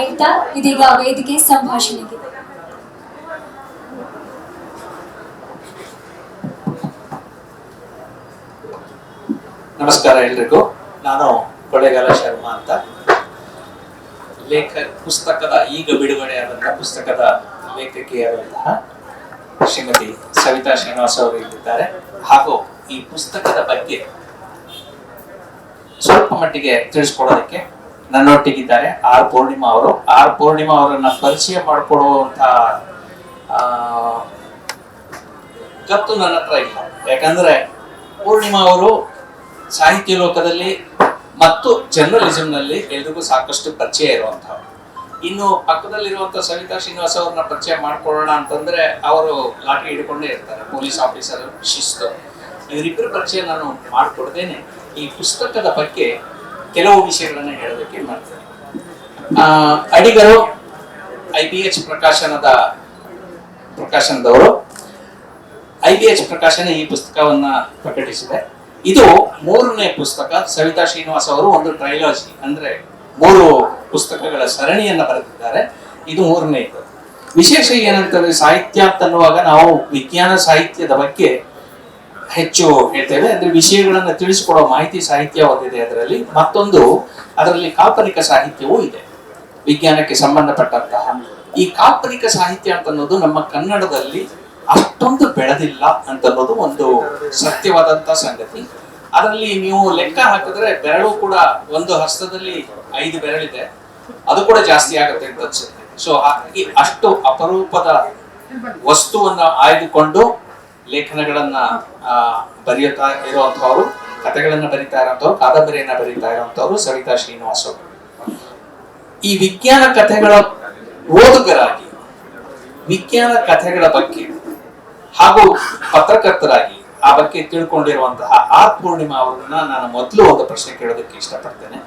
ಹೇಳ್ತಾ ಇದೀಗ ವೇದಿಕೆ ಸಂಭಾಷಣೆಗೆ. ನಮಸ್ಕಾರ ಎಲ್ರಿಗೂ. ನಾನು ಕೊಳ್ಳೇಗಾಲ ಶರ್ಮಾ ಅಂತ. ಲೇಖ, ಪುಸ್ತಕದ ಈಗ ಬಿಡುಗಡೆಯಾದಂತಹ ಪುಸ್ತಕದ ಲೇಖಕಿಯಾದಂತಹ ಶ್ರೀಮತಿ ಸವಿತಾ ಶ್ರೀನಿವಾಸ ಅವರು ಇಲ್ಲಿದ್ದಾರೆ. ಹಾಗೂ ಈ ಪುಸ್ತಕದ ಬಗ್ಗೆ ಸ್ವಲ್ಪ ಮಟ್ಟಿಗೆ ತಿಳಿಸ್ಕೊಡೋದಕ್ಕೆ ನನ್ನೊಟ್ಟಿಗಿದ್ದಾರೆ. ಆರ್ ಪೂರ್ಣಿಮಾ ಅವರು. ಆರ್ ಪೂರ್ಣಿಮಾ ಅವರನ್ನ ಪರಿಚಯ ಮಾಡಿಕೊಡುವಂತಹ ಆ, ಗತ್ತು ನನ್ನ ಹತ್ರ ಇಲ್ಲ. ಯಾಕಂದ್ರೆ ಪೂರ್ಣಿಮಾ ಅವರು ಸಾಹಿತ್ಯ ಲೋಕದಲ್ಲಿ ಮತ್ತು ಜರ್ನಲಿಸಂನಲ್ಲಿ ಎಲ್ರಿಗೂ ಸಾಕಷ್ಟು ಪರಿಚಯ ಇರುವಂತಹವ್ರು ಇನ್ನು ಪಕ್ಕದಲ್ಲಿರುವಂತಹ ಸವಿತಾ ಶ್ರೀನಿವಾಸ ಅವ್ರನ್ನ ಪರಿಚಯ ಮಾಡ್ಕೊಳ್ಳೋಣ ಅಂತಂದ್ರೆ ಅವರು ಲಾಟಿ ಹಿಡ್ಕೊಂಡೇ ಇರ್ತಾರೆ ಪೊಲೀಸ್ ಆಫೀಸರ್ ಶಿಸ್ತು. ಇವರಿಬ್ಬರ ಪರಿಚಯ ನಾನು ಮಾಡಿಕೊಡ್ದೇನೆ ಈ ಪುಸ್ತಕದ ಬಗ್ಗೆ ಕೆಲವು ವಿಷಯಗಳನ್ನು ಹೇಳೋದಕ್ಕೆ ಮಾಡ್ತಾರೆ. ಅಡಿಗರು ಐ ಪಿ ಎಚ್ ಪ್ರಕಾಶನದ ಪ್ರಕಾಶನದವರು ಐ ಪಿ ಎಚ್ ಪ್ರಕಾಶನ ಈ ಪುಸ್ತಕವನ್ನ ಪ್ರಕಟಿಸಿದೆ. ಇದು ಮೂರನೇ ಪುಸ್ತಕ. ಸವಿತಾ ಶ್ರೀನಿವಾಸ್ ಅವರು ಒಂದು ಟ್ರೈಲಾಜಿ, ಅಂದ್ರೆ ಮೂರು ಪುಸ್ತಕಗಳ ಸರಣಿಯನ್ನ ಬರೆದಿದ್ದಾರೆ. ಇದು ಮೂರನೇ ವಿಶೇಷ ಏನಂತಂದ್ರೆ ಸಾಹಿತ್ಯ ಅಂತ ಅನ್ನುವಾಗ ನಾವು ವಿಜ್ಞಾನ ಸಾಹಿತ್ಯದ ಬಗ್ಗೆ ಹೆಚ್ಚು ಹೇಳ್ತೇವೆ. ಅಂದ್ರೆ ವಿಷಯಗಳನ್ನ ತಿಳಿಸಿಕೊಡೋ ಮಾಹಿತಿ ಸಾಹಿತ್ಯ ಒಂದಿದೆ ಅದರಲ್ಲಿ. ಮತ್ತೊಂದು, ಅದರಲ್ಲಿ ಕಾಲ್ಪನಿಕ ಸಾಹಿತ್ಯವೂ ಇದೆ. ವಿಜ್ಞಾನಕ್ಕೆ ಸಂಬಂಧಪಟ್ಟಂತಹ. ಈ ಕಾಲ್ಪನಿಕ ಸಾಹಿತ್ಯ ಅಂತ ಅನ್ನೋದು ನಮ್ಮ ಕನ್ನಡದಲ್ಲಿ ಅಷ್ಟೊಂದು ಬೆಳೆದಿಲ್ಲ ಅಂತ ಅನ್ನೋದು ಒಂದು ಸತ್ಯವಾದಂತ ಸಂಗತಿ. ಅದರಲ್ಲಿ ನೀವು ಲೆಕ್ಕ ಹಾಕಿದ್ರೆ ಬೆರಳು ಕೂಡ ಒಂದು ಹಸ್ತದಲ್ಲಿ ಐದು ಬೆರಳಿದೆ. ಅದು ಕೂಡ ಜಾಸ್ತಿ ಆಗುತ್ತೆ ಅಂತ ಅನ್ಸುತ್ತೆ. ಸೊ ಹಾಗಾಗಿ ಅಷ್ಟು ಅಪರೂಪದ ವಸ್ತುವನ್ನ ಆಯ್ದುಕೊಂಡು ಲೇಖನಗಳನ್ನ ಬರೆಯುತ್ತಾ ಇರುವಂತಹವರು ಕಥೆಗಳನ್ನ ಬರೀತಾ ಇರುವಂತವ್ರು, ಕಾದಂಬರಿಯನ್ನ ಬರೀತಾ ಇರುವಂತವ್ರು ಸವಿತಾ ಶ್ರೀನಿವಾಸ ಈ ವಿಜ್ಞಾನ ಕಥೆಗಳ ಓದುಗರಾಗಿ, ವಿಜ್ಞಾನ ಕಥೆಗಳ ಬಗ್ಗೆ ಹಾಗೂ ಪತ್ರಕರ್ತರಾಗಿ ಆ ಬಗ್ಗೆ ತಿಳ್ಕೊಂಡಿರುವಂತಹ ಆ ಪೂರ್ಣಿಮಾ ಅವರನ್ನ ನಾನು ಮೊದಲು ಒಂದು ಪ್ರಶ್ನೆ ಕೇಳೋದಕ್ಕೆ ಇಷ್ಟಪಡ್ತೇನೆ.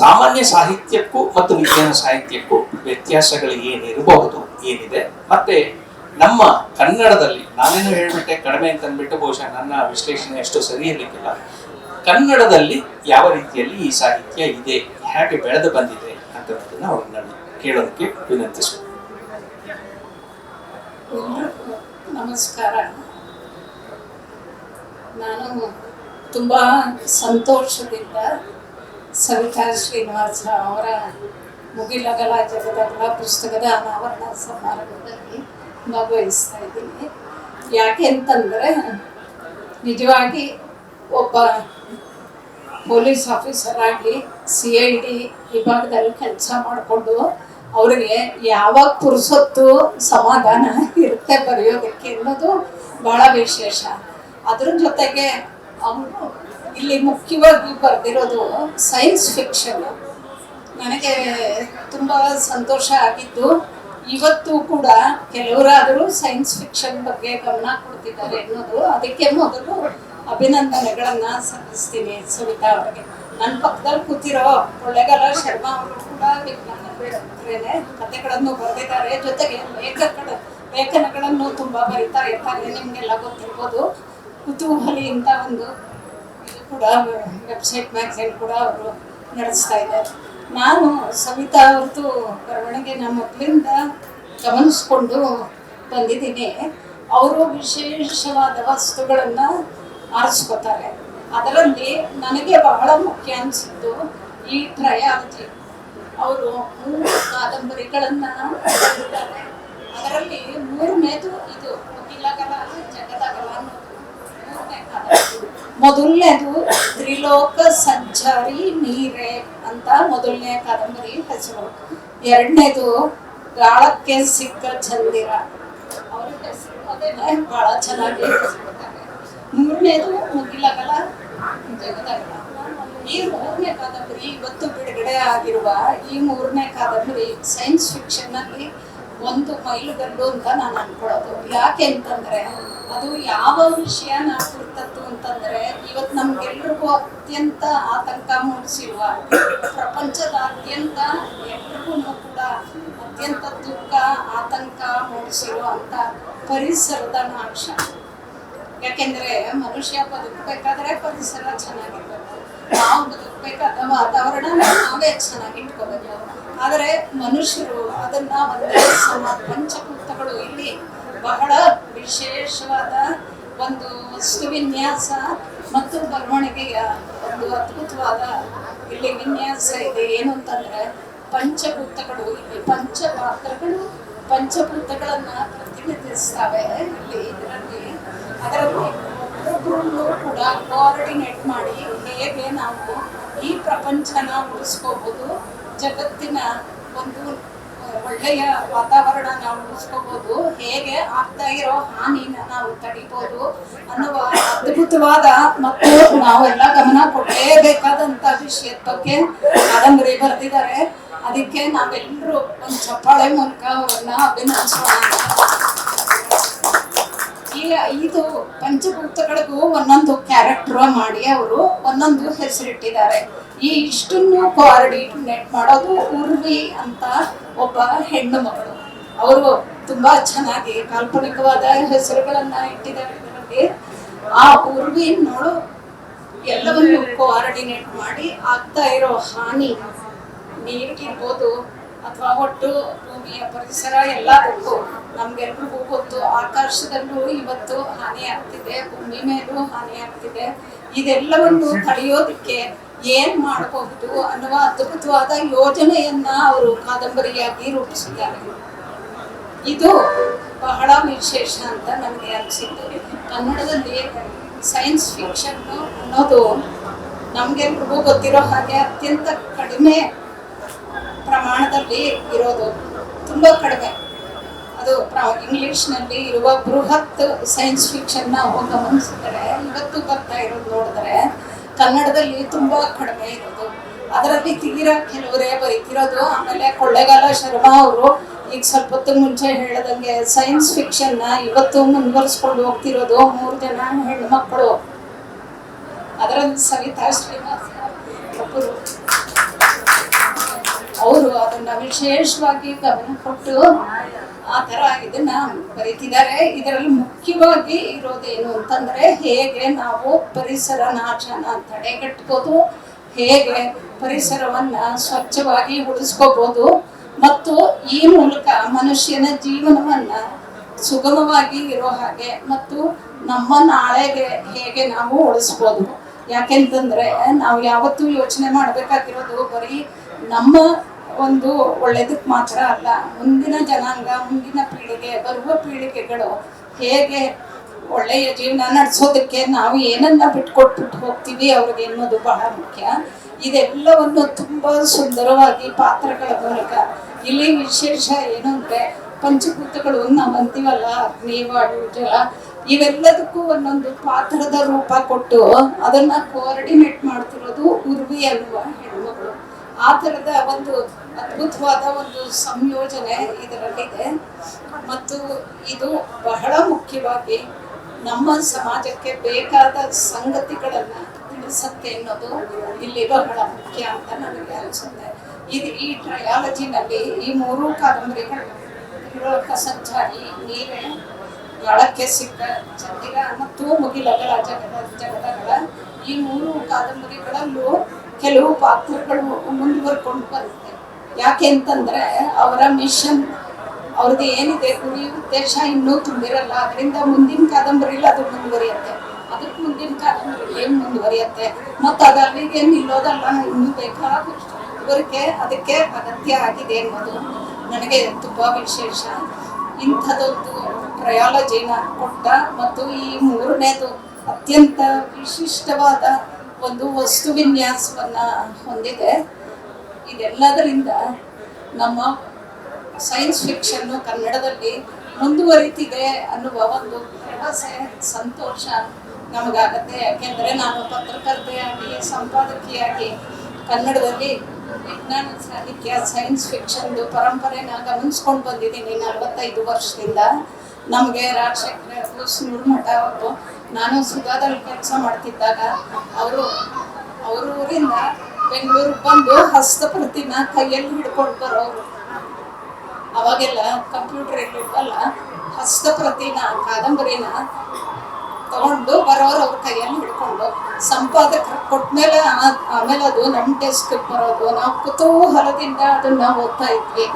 ಸಾಮಾನ್ಯ ಸಾಹಿತ್ಯಕ್ಕೂ ಮತ್ತು ವಿಜ್ಞಾನ ಸಾಹಿತ್ಯಕ್ಕೂ ವ್ಯತ್ಯಾಸಗಳು ಏನಿರಬಹುದು, ಏನಿದೆ? ಮತ್ತೆ ನಮ್ಮ ಕನ್ನಡದಲ್ಲಿ, ನಾನೇನು ಹೇಳ್ಬಿಟ್ಟೆ, ಕಡಿಮೆ ಅಂತ ಅಂದ್ಬಿಟ್ಟು ಬಹುಶಃ ನನ್ನ ವಿಶ್ಲೇಷಣೆ ಅಷ್ಟು ಸರಿ ಇರಲಿಕ್ಕಿಲ್ಲ. ಕನ್ನಡದಲ್ಲಿ ಯಾವ ರೀತಿಯಲ್ಲಿ ಈ ಸಾಹಿತ್ಯ ಇದೆ, ಹೇಗೆ ಬೆಳೆದು ಬಂದಿದೆ ಅಂತನ್ನೋದನ್ನ ಅವ್ರನ್ನ ಕೇಳೋದಕ್ಕೆ ಎಲ್ರಿಗೂ ನಮಸ್ಕಾರ. ನಾನು ತುಂಬ ಸಂತೋಷದಿಂದ ಸವಿತಾ ಶ್ರೀನಿವಾಸ ಅವರ ಮುಗಿಲಗಲ ಜಗದಗಲ ಪುಸ್ತಕದ ಅನಾವರಣ ಸಮಾರಂಭದಲ್ಲಿ ಭಾಗವಹಿಸ್ತಾ ಇದ್ದೀನಿ ಯಾಕೆ ಅಂತಂದರೆ, ನಿಜವಾಗಿ ಒಬ್ಬ ಪೊಲೀಸ್ ಆಫೀಸರ್ ಆಗಿ ಸಿ ಐ ಡಿ ವಿಭಾಗದಲ್ಲಿ ಕೆಲಸ ಮಾಡಿಕೊಂಡು ಅವರಿಗೆ ಯಾವಾಗ ಪುರುಸೊತ್ತು ಸಮಾಧಾನ ಇರುತ್ತೆ ಬರೆಯೋದಕ್ಕೆ ಅನ್ನೋದು ಬಹಳ ವಿಶೇಷ. ಅದ್ರ ಜೊತೆಗೆ ಅವನು ಇಲ್ಲಿ ಮುಖ್ಯವಾಗಿ ಬರೆದಿರೋದು ಸೈನ್ಸ್ ಫಿಕ್ಷನ್. ನನಗೆ ತುಂಬ ಸಂತೋಷ ಆಗಿದ್ದು ಇವತ್ತು ಕೂಡ ಕೆಲವರಾದರೂ ಸೈನ್ಸ್ ಫಿಕ್ಷನ್ ಬಗ್ಗೆ ಗಮನ ಕೊಡ್ತಿದ್ದಾರೆ ಅನ್ನೋದು ಅದಕ್ಕೆ ಮೊದಲು ಅಭಿನಂದನೆಗಳನ್ನ ಸಲ್ಲಿಸ್ತೀನಿ ಸವಿತಾ ಅವರಿಗೆ. ನನ್ನ ಪಕ್ಕದಲ್ಲಿ ಕೂತಿರೋ ಒಳ್ಳೆಗಾಲ ಶರ್ಮಾ ಅವರು ಕೂಡ ವಿಜ್ಞಾನವೇನೆ ಕಥೆಗಳನ್ನು ಬರೆದಿದ್ದಾರೆ. ಜೊತೆಗೆ ಲೇಖಕರ ಲೇಖನಗಳನ್ನು ತುಂಬಾ ಬರಿತಾ ಇರ್ತಾರೆ, ನಿಮಗೆಲ್ಲ ಗೊತ್ತಿರ್ಬೋದು. ಕುತೂಹಲಿ ಇಂಥ ಒಂದು ಇದು ಕೂಡ, ವೆಬ್ಸೈಟ್ ಮ್ಯಾಗಝೈನ್ ಕೂಡ ಅವರು ನಡೆಸ್ತಾ ಇದ್ದಾರೆ. ನಾನು ಸವಿತಾ ಅವ್ರದ್ದು ಬರವಣಿಗೆನ ಮಕ್ಕಳಿಂದ ಗಮನಿಸ್ಕೊಂಡು ಬಂದಿದ್ದೀನಿ. ಅವರು ವಿಶೇಷವಾದ ವಸ್ತುಗಳನ್ನು ಆರಿಸ್ಕೋತಾರೆ. ಅದರಲ್ಲಿ ನನಗೆ ಬಹಳ ಮುಖ್ಯ ಅನಿಸಿದ್ದು ಈ ಟ್ರಯಾಲಜಿ ಅವರು ಮೂರು ಕಾದಂಬರಿಗಳನ್ನು ಬರೆದಿದ್ದಾರೆ. ಅದರಲ್ಲಿ ಮೂರನೇದು ಇದು ಮುಗಿಲಗಲ ಜಗದಗಲ ಮೂರನೇ ಕಾದಂಬರಿ. ಮೊದಲನೇದು ತ್ರಿಲೋಕ ಸಂಚಾರಿ ನೀರೇ. ಮೊದಲನೇ ಕಾದಂಬರಿ ಹೆಸರು ಎರಡನೇದು ಗಾಳಕ್ಕೆ ಸಿಕ್ಕ ಚಂದಿರ. ಅವರ ಹೆಸರು ಅದೇ ಬಹಳ ಚೆನ್ನಾಗಿ ಮೂರನೇದು ಮುಗಿಲಗಲ, ಜಗದಗಲ. ಈ ಮೂರನೇ ಕಾದಂಬರಿ ಇವತ್ತು ಬಿಡುಗಡೆ ಆಗಿರುವ ಈ ಮೂರನೇ ಕಾದಂಬರಿ ಸೈನ್ಸ್ ಫಿಕ್ಷನ್ ಅಲ್ಲಿ ಒಂದು ಮೈಲುಗಲ್ಲು ಅಂತ ನಾನು ಅನ್ಕೊಳ್ಳೋದು ಯಾಕೆ ಅಂತಂದ್ರೆ, ಅದು ಯಾವ ವಿಷಯನ ಕುರಿತದ್ದು ಅಂತಂದ್ರೆ ಇವತ್ತು ನಮ್ಗೆಲ್ರಿಗೂ ಅತ್ಯಂತ ಆತಂಕ ಮೂಡಿಸಿರುವ ಪ್ರಪಂಚದಾದ್ಯಂತ ಎಲ್ರಿಗೂ ಕೂಡ ಅತ್ಯಂತ ದುಃಖ, ಆತಂಕ ಮೂಡಿಸಿರುವಂತ ಪರಿಸರದ ನಾಶ. ಯಾಕೆಂದ್ರೆ ಮನುಷ್ಯ ಬದುಕಬೇಕಾದ್ರೆ ಪರಿಸರ ಚೆನ್ನಾಗಿರ್ಬೇಕು. ನಾವು ಬದುಕಬೇಕಾದ ವಾತಾವರಣ ನಾವೇ ಚೆನ್ನಾಗಿ ಇಟ್ಕೋಬೇಕು ಆದರೆ ಮನುಷ್ಯರು ಅದನ್ನ ಒಂದು ನಮ್ಮ ಪಂಚಕೃತಗಳು ಇಲ್ಲಿ ಬಹಳ ವಿಶೇಷವಾದ ಒಂದು ವಸ್ತು ವಿನ್ಯಾಸ ಮತ್ತು ಬರವಣಿಗೆಯ ಒಂದು ಅದ್ಭುತವಾದ ಇಲ್ಲಿ ವಿನ್ಯಾಸ ಇದೆ. ಏನು ಅಂತಂದ್ರೆ ಪಂಚಭೂತಗಳು ಇಲ್ಲಿ ಪಂಚಪಾತ್ರಗಳು ಪಂಚಭೂತಗಳನ್ನ ಪ್ರತಿನಿಧಿಸ್ತವೆ ಇಲ್ಲಿ ಇದರಲ್ಲಿ. ಅದರಲ್ಲಿ ಒಬ್ಬರನ್ನು ಕೂಡ ಕೋಆರ್ಡಿನೇಟ್ ಮಾಡಿ ಹೇಗೆ ನಾವು ಈ ಪ್ರಪಂಚನ ಉಳಿಸ್ಕೋಬಹುದು ಜಗತ್ತಿನ ಒಂದು ಒಳ್ಳೆಯ ವಾತಾವರಣ ನಾವು ಉಳಿಸ್ಕೋಬಹುದು ಹೇಗೆ ಆಗ್ತಾ ಇರೋ ಹಾನಿನ ನಾವು ತಡಿಬಹುದು ಅನ್ನುವ ಅದ್ಭುತವಾದ ಮತ್ತು ನಾವೆಲ್ಲ ಗಮನ ಕೊಡಲೇಬೇಕಾದಂತ ವಿಷಯದ ಬಗ್ಗೆ ಕಾದಂಬರಿ ಬರೆದಿದ್ದಾರೆ. ಅದಕ್ಕೆ ನಾವೆಲ್ಲರೂ ಒಂದು ಚಪ್ಪಾಳೆ ಮೂಲಕ ಅವ್ರನ್ನ ಅಭಿನಂದಿಸೋಣ. ಈ ಐದು ಪಂಚಭೂತಗಳಿಗೂ ಒಂದೊಂದು ಕ್ಯಾರೆಕ್ಟರ್ ಮಾಡಿ ಅವರು ಒಂದೊಂದು ಹೆಸರಿಟ್ಟಿದ್ದಾರೆ. ಈ ಇಷ್ಟನ್ನು ಕೋಆರ್ಡಿನೇಟ್ ಮಾಡೋದು ಉರ್ವಿ ಅಂತ ಒಬ್ಬ ಹೆಣ್ಣು ಮಗಳು. ಅವರು ತುಂಬಾ ಚೆನ್ನಾಗಿ ಕಾಲ್ಪನಿಕವಾದ ಹೆಸರುಗಳನ್ನ ಇಟ್ಟಿದ್ದಾರೆ ಆ ಉರ್ವಿ ನೋಡು, ಎಲ್ಲವನ್ನು ಕೋಆರ್ಡಿನೇಟ್ ಮಾಡಿ ಆಗ್ತಾ ಇರೋ ಹಾನಿ, ನೀರಿಗಿರ್ಬೋದು ಅಥವಾ ಒಟ್ಟು ಭೂಮಿಯ ಪರಿಸರ ಎಲ್ಲದಕ್ಕೂ ನಮ್ಗೆಲ್ರಿಗೂ ಗೊತ್ತು. ಆಕಾಶದಲ್ಲೂ ಇವತ್ತು ಹಾನಿ ಆಗ್ತಿದೆ ಭೂಮಿ ಮೇಲೂ ಹಾನಿ ಆಗ್ತಿದೆ ಇದೆಲ್ಲವನ್ನು ತಡೆಯೋದಕ್ಕೆ ಏನ್ ಮಾಡಬಹುದು ಅನ್ನುವ ಅದ್ಭುತವಾದ ಯೋಜನೆಯನ್ನ ಅವರು ಕಾದಂಬರಿಯಾಗಿ ರೂಪಿಸಿದ್ದಾರೆ. ಇದು ಬಹಳ ವಿಶೇಷ ಅಂತ ನನಗೆ ಅನಿಸಿತ್ತು. ಕನ್ನಡದಲ್ಲಿ ಸೈನ್ಸ್ ಫಿಕ್ಷನ್ ಅನ್ನೋದು ನಮಗೆ ಗೊತ್ತಿರೋ ಹಾಗೆ ಅತ್ಯಂತ ಕಡಿಮೆ ಪ್ರಮಾಣದಲ್ಲಿ ಇರೋದು ತುಂಬ ಕಡಿಮೆ. ಅದು ಇಂಗ್ಲಿಷ್ನಲ್ಲಿ ಇರುವ ಬೃಹತ್ ಸೈನ್ಸ್ ಫಿಕ್ಷನ್ ನಾವು ಗಮನಿಸಿದರೆ ಇವತ್ತು ಬರ್ತಾ ಇರೋದು ನೋಡಿದ್ರೆ ಕನ್ನಡದಲ್ಲಿ ತುಂಬಾ ಕಡಿಮೆ ಇರೋದು. ಅದರಲ್ಲಿ ತೀರ ಕೆಲವರೇ ಬರೀತಿರೋದು. ಆಮೇಲೆ ಕೊಳ್ಳೆಗಾಲ ಶರ್ಮಾ ಅವರು ಈಗ ಸ್ವಲ್ಪ ಹೊತ್ತು ಮುಂಚೆ ಹೇಳದಂಗೆ ಸೈನ್ಸ್ ಫಿಕ್ಷನ್ನ ಇವತ್ತು ಮುಂದುವರಿಸ್ಕೊಂಡು ಹೋಗ್ತಿರೋದು ಮೂರು ಜನ ಹೆಣ್ಮಕ್ಳು ಅದರಲ್ಲಿ ಸವಿತಾ ಶ್ರೀನಿವಾಸ ಒಬ್ಬರು ಅವರು ಅದನ್ನ ವಿಶೇಷವಾಗಿ ಗಮನ ಕೊಟ್ಟು ಆ ತರ ಇದನ್ನ ಬರೀತಿದ್ದಾರೆ. ಇದರಲ್ಲಿ ಮುಖ್ಯವಾಗಿ ಇರೋದೇನು ಅಂತಂದ್ರೆ ಹೇಗೆ ನಾವು ಪರಿಸರ ನಾಶನ ತಡೆಗಟ್ಬೋದು, ಹೇಗೆ ಪರಿಸರವನ್ನ ಸ್ವಚ್ಛವಾಗಿ ಉಳಿಸ್ಕೋಬಹುದು ಮತ್ತು ಈ ಮೂಲಕ ಮನುಷ್ಯನ ಜೀವನವನ್ನ ಸುಗಮವಾಗಿ ಇರೋ ಹಾಗೆ ಮತ್ತು ನಮ್ಮ ನಾಳೆಗೆ ಹೇಗೆ ನಾವು ಉಳಿಸ್ಬೋದು. ಯಾಕೆಂತಂದ್ರೆ ನಾವು ಯಾವತ್ತೂ ಯೋಚನೆ ಮಾಡಬೇಕಾಗಿರೋದು ಬರೀ ನಮ್ಮ ಒಂದು ಒಳ್ಳೇದಕ್ಕೆ ಮಾತ್ರ ಅಲ್ಲ, ಮುಂದಿನ ಜನಾಂಗ, ಮುಂದಿನ ಪೀಳಿಗೆ, ಬರುವ ಪೀಳಿಗೆಗಳು ಹೇಗೆ ಒಳ್ಳೆಯ ಜೀವನ ನಡೆಸೋದಕ್ಕೆ ನಾವು ಏನನ್ನ ಬಿಟ್ಕೊಟ್ಬಿಟ್ಟು ಹೋಗ್ತೀವಿ ಅವ್ರಿಗೆ ಅನ್ನೋದು ಬಹಳ ಮುಖ್ಯ. ಇದೆಲ್ಲವನ್ನು ತುಂಬಾ ಸುಂದರವಾಗಿ ಪಾತ್ರಗಳ ಮೂಲಕ, ಇಲ್ಲಿ ವಿಶೇಷ ಏನು ಅಂದ್ರೆ ಪಂಚಭೂತಗಳು ನಾವು ಅಂತೀವಲ್ಲ, ಅಗ್ನಿ, ವಾಯು, ಜಲ, ಇವೆಲ್ಲದಕ್ಕೂ ಒಂದೊಂದು ಪಾತ್ರದ ರೂಪ ಕೊಟ್ಟು ಅದನ್ನ ಕೋಆರ್ಡಿನೇಟ್ ಮಾಡ್ತಿರೋದು ಉರ್ವಿ ಅನ್ನುವ ಹೆಣ್ಮಗಳು. ಆ ಥರದ ಒಂದು ಅದ್ಭುತವಾದ ಒಂದು ಸಂಯೋಜನೆ ಇದರಲ್ಲಿದೆ ಮತ್ತು ಇದು ಬಹಳ ಮುಖ್ಯವಾಗಿ ನಮ್ಮ ಸಮಾಜಕ್ಕೆ ಬೇಕಾದ ಸಂಗತಿಗಳನ್ನು ತಿಳಿಸತ್ತೆ ಅನ್ನೋದು ಇಲ್ಲಿ ಬಹಳ ಮುಖ್ಯ ಅಂತ ನನಗೆ ಅನಿಸುತ್ತೆ. ಇದು ಈ ಟ್ರಯಾಲಜಿನಲ್ಲಿ ಈ ಮೂರು ಕಾದಂಬರಿಗಳು ತಿರುಳಕ ಸಂಚಾರಿ ನೀರೇ, ಗಾಳಕ್ಕೆ ಸಿಕ್ಕ ಚಂದಿರ ಮತ್ತು ಮುಗಿಲಗಳ ಜಗದ ಜಗದಗಳ ಈ ಮೂರು ಕಾದಂಬರಿಗಳಲ್ಲೂ ಕೆಲವು ಪಾತ್ರಗಳು ಮುಂದುವರ್ಕೊಂಡು ಬರುತ್ತೆ ಯಾಕೆ ಅಂತಂದ್ರೆ ಅವರ ಮಿಷನ್ ಅವ್ರದ್ದು ಏನಿದೆ ಗುರಿ ಉದ್ದೇಶ ಇನ್ನೂ ತುಂಬಿರಲ್ಲ. ಅದರಿಂದ ಮುಂದಿನ ಕಾದಂಬರಿಲಿ ಅದು ಮುಂದುವರಿಯುತ್ತೆ. ಅದಕ್ಕೆ ಮುಂದಿನ ಕಾದಂಬರಿಲಿ ಮುಂದುವರಿಯುತ್ತೆ? ಮತ್ತು ಅದು ಅಲ್ಲಿಗೆ ನಿಲ್ಲೋದಲ್ಲ, ಇನ್ನೂ ಬೇಕಾದಷ್ಟು ಅದಕ್ಕೆ ಅಗತ್ಯ ಆಗಿದೆ ಅನ್ನೋದು ನನಗೆ ತುಂಬ ವಿಶೇಷ. ಇಂಥದ್ದೊಂದು ಪ್ರಯಾಲಜಿನ ಕೊಟ್ಟ ಮತ್ತು ಈ ಮೂರನೇದು ಅತ್ಯಂತ ವಿಶಿಷ್ಟವಾದ ಒಂದು ವಸ್ತು ವಿನ್ಯಾಸವನ್ನು ಹೊಂದಿದೆ. ಇದೆಲ್ಲದರಿಂದ ನಮ್ಮ ಸೈನ್ಸ್ ಫಿಕ್ಷನ್ನು ಕನ್ನಡದಲ್ಲಿ ಮುಂದುವರಿತಿದೆ ಅನ್ನುವ ಒಂದು ಭರವಸೆ ಸಂತೋಷ ನಮಗಾಗತ್ತೆ. ಯಾಕೆಂದರೆ ನಾನು ಪತ್ರಕರ್ತೆಯಾಗಿ, ಸಂಪಾದಕಿಯಾಗಿ ಕನ್ನಡದಲ್ಲಿ ವಿಜ್ಞಾನ ಸಾಹಿತ್ಯ ಸೈನ್ಸ್ ಫಿಕ್ಷನ್ದು ಪರಂಪರೆನ ಗಮನಿಸ್ಕೊಂಡು ಬಂದಿದ್ದೀನಿ ನಲವತ್ತೈದು ವರ್ಷದಿಂದ. ನಮಗೆ ರಾಜಶೇಖರ ಸುಳ್ಮಠ ಅವರು ನಾನು ಸುಧಾದಲ್ಲಿ ಕೆಲಸ ಮಾಡ್ತಿದ್ದಾಗ, ಅವರು ಅವ್ರ ಊರಿಂದ ಬೆಂಗಳೂರಿಗೆ ಬಂದು ಹಸ್ತ ಪ್ರತಿನ ಕೈಯಲ್ಲಿ ಹಿಡ್ಕೊಂಡು ಬರೋರು. ಅವಾಗೆಲ್ಲ ಕಂಪ್ಯೂಟರ್ ಇರ್ಲಿಲ್ವಲ್ಲ ಹಸ್ತಪ್ರತಿನ ಕಾದಂಬರಿನ ತಗೊಂಡು ಬರೋರು ಅವ್ರ ಕೈಯಲ್ಲಿ ಹಿಡ್ಕೊಂಡು ಸಂಪಾದಕರು ಕೊಟ್ಮೇಲೆ ಆಮೇಲೆ ಅದು ನಮ್ಮ ಡೆಸ್ಕ್ ಬರೋದು. ನಾವು ಕುತೂಹಲದಿಂದ ಅದನ್ನ ಓದ್ತಾ ಇದ್ವಿ.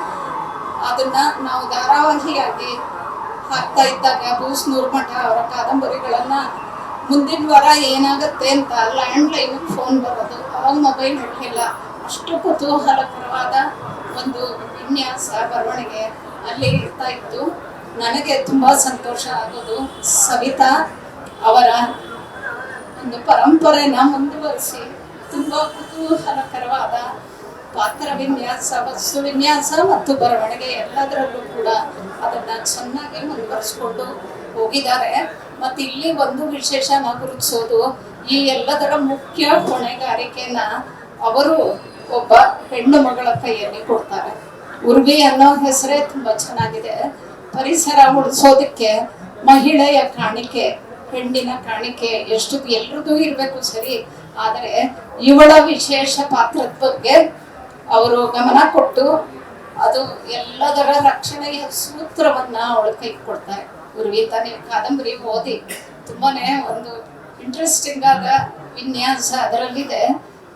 ಅದನ್ನ ನಾವು ಧಾರಾವಾಹಿಯಾಗಿ ಹಾಕ್ತಾ ಇದ್ದಾಗ ಬೂಸ್ ನೂರ್ಮಠ ಅವರ ಕಾದಂಬರಿಗಳನ್ನ ಮುಂದಿನ ವಾರ ಏನಾಗುತ್ತೆ ಅಂತ ಲ್ಯಾಂಡ್ ಲೈನ್ ಫೋನ್ ಬರೋದು. ಅವಾಗ ಮೊಬೈಲ್ ಇರಲಿಲ್ಲ ಅಷ್ಟು ಕುತೂಹಲಕರವಾದ ಒಂದು ವಿನ್ಯಾಸ ಬರವಣಿಗೆ ಅಲ್ಲಿ ಇರ್ತಾ ಇತ್ತು. ನನಗೆ ತುಂಬ ಸಂತೋಷ ಆಗೋದು ಸವಿತಾ ಅವರ ಒಂದು ಪರಂಪರೆನ ಮುಂದುವರಿಸಿ ತುಂಬ ಕುತೂಹಲಕರವಾದ ಪಾತ್ರ ವಿನ್ಯಾಸ, ವಸ್ತು ವಿನ್ಯಾಸ ಮತ್ತು ಬರವಣಿಗೆ ಎಲ್ಲದರಲ್ಲೂ ಕೂಡ ಅದನ್ನು ಚೆನ್ನಾಗಿ ಮುಂದುವರಿಸ್ಕೊಂಡು ಹೋಗಿದ್ದಾರೆ. ಮತ್ತು ಇಲ್ಲಿ ಒಂದು ವಿಶೇಷ ನಾವು ಗುರುತಿಸೋದು ಈ ಎಲ್ಲದರ ಮುಖ್ಯ ಹೊಣೆಗಾರಿಕೆನ ಅವರು ಒಬ್ಬ ಹೆಣ್ಣು ಮಗಳ ಕೈಯಲ್ಲಿ ಕೊಡ್ತಾರೆ. ಉರ್ವಿ ಅನ್ನೋ ಹೆಸರೇ ತುಂಬಾ ಚೆನ್ನಾಗಿದೆ. ಪರಿಸರ ಉಳಿಸೋದಕ್ಕೆ, ಮಹಿಳೆಯ ಕಾಣಿಕೆ, ಹೆಣ್ಣಿನ ಕಾಣಿಕೆ ಎಷ್ಟು ಎಲ್ರದ್ದು ಇರಬೇಕು ಸರಿ, ಆದರೆ ಇವಳ ವಿಶೇಷ ಪಾತ್ರದ ಬಗ್ಗೆ ಅವರು ಗಮನ ಕೊಟ್ಟು ಅದು ಎಲ್ಲದರ ರಕ್ಷಣೆಯ ಸೂತ್ರವನ್ನ ಅವಳ ಕೈ ಕೊಡ್ತಾರೆ. ಉರ್ವಿ ತಾನೇ ಕಾದಂಬರಿ ಓದಿ ತುಂಬಾನೇ ಒಂದು ಇಂಟ್ರೆಸ್ಟಿಂಗ್ ಆದ ವಿನ್ಯಾಸ ಅದರಲ್ಲಿದೆ.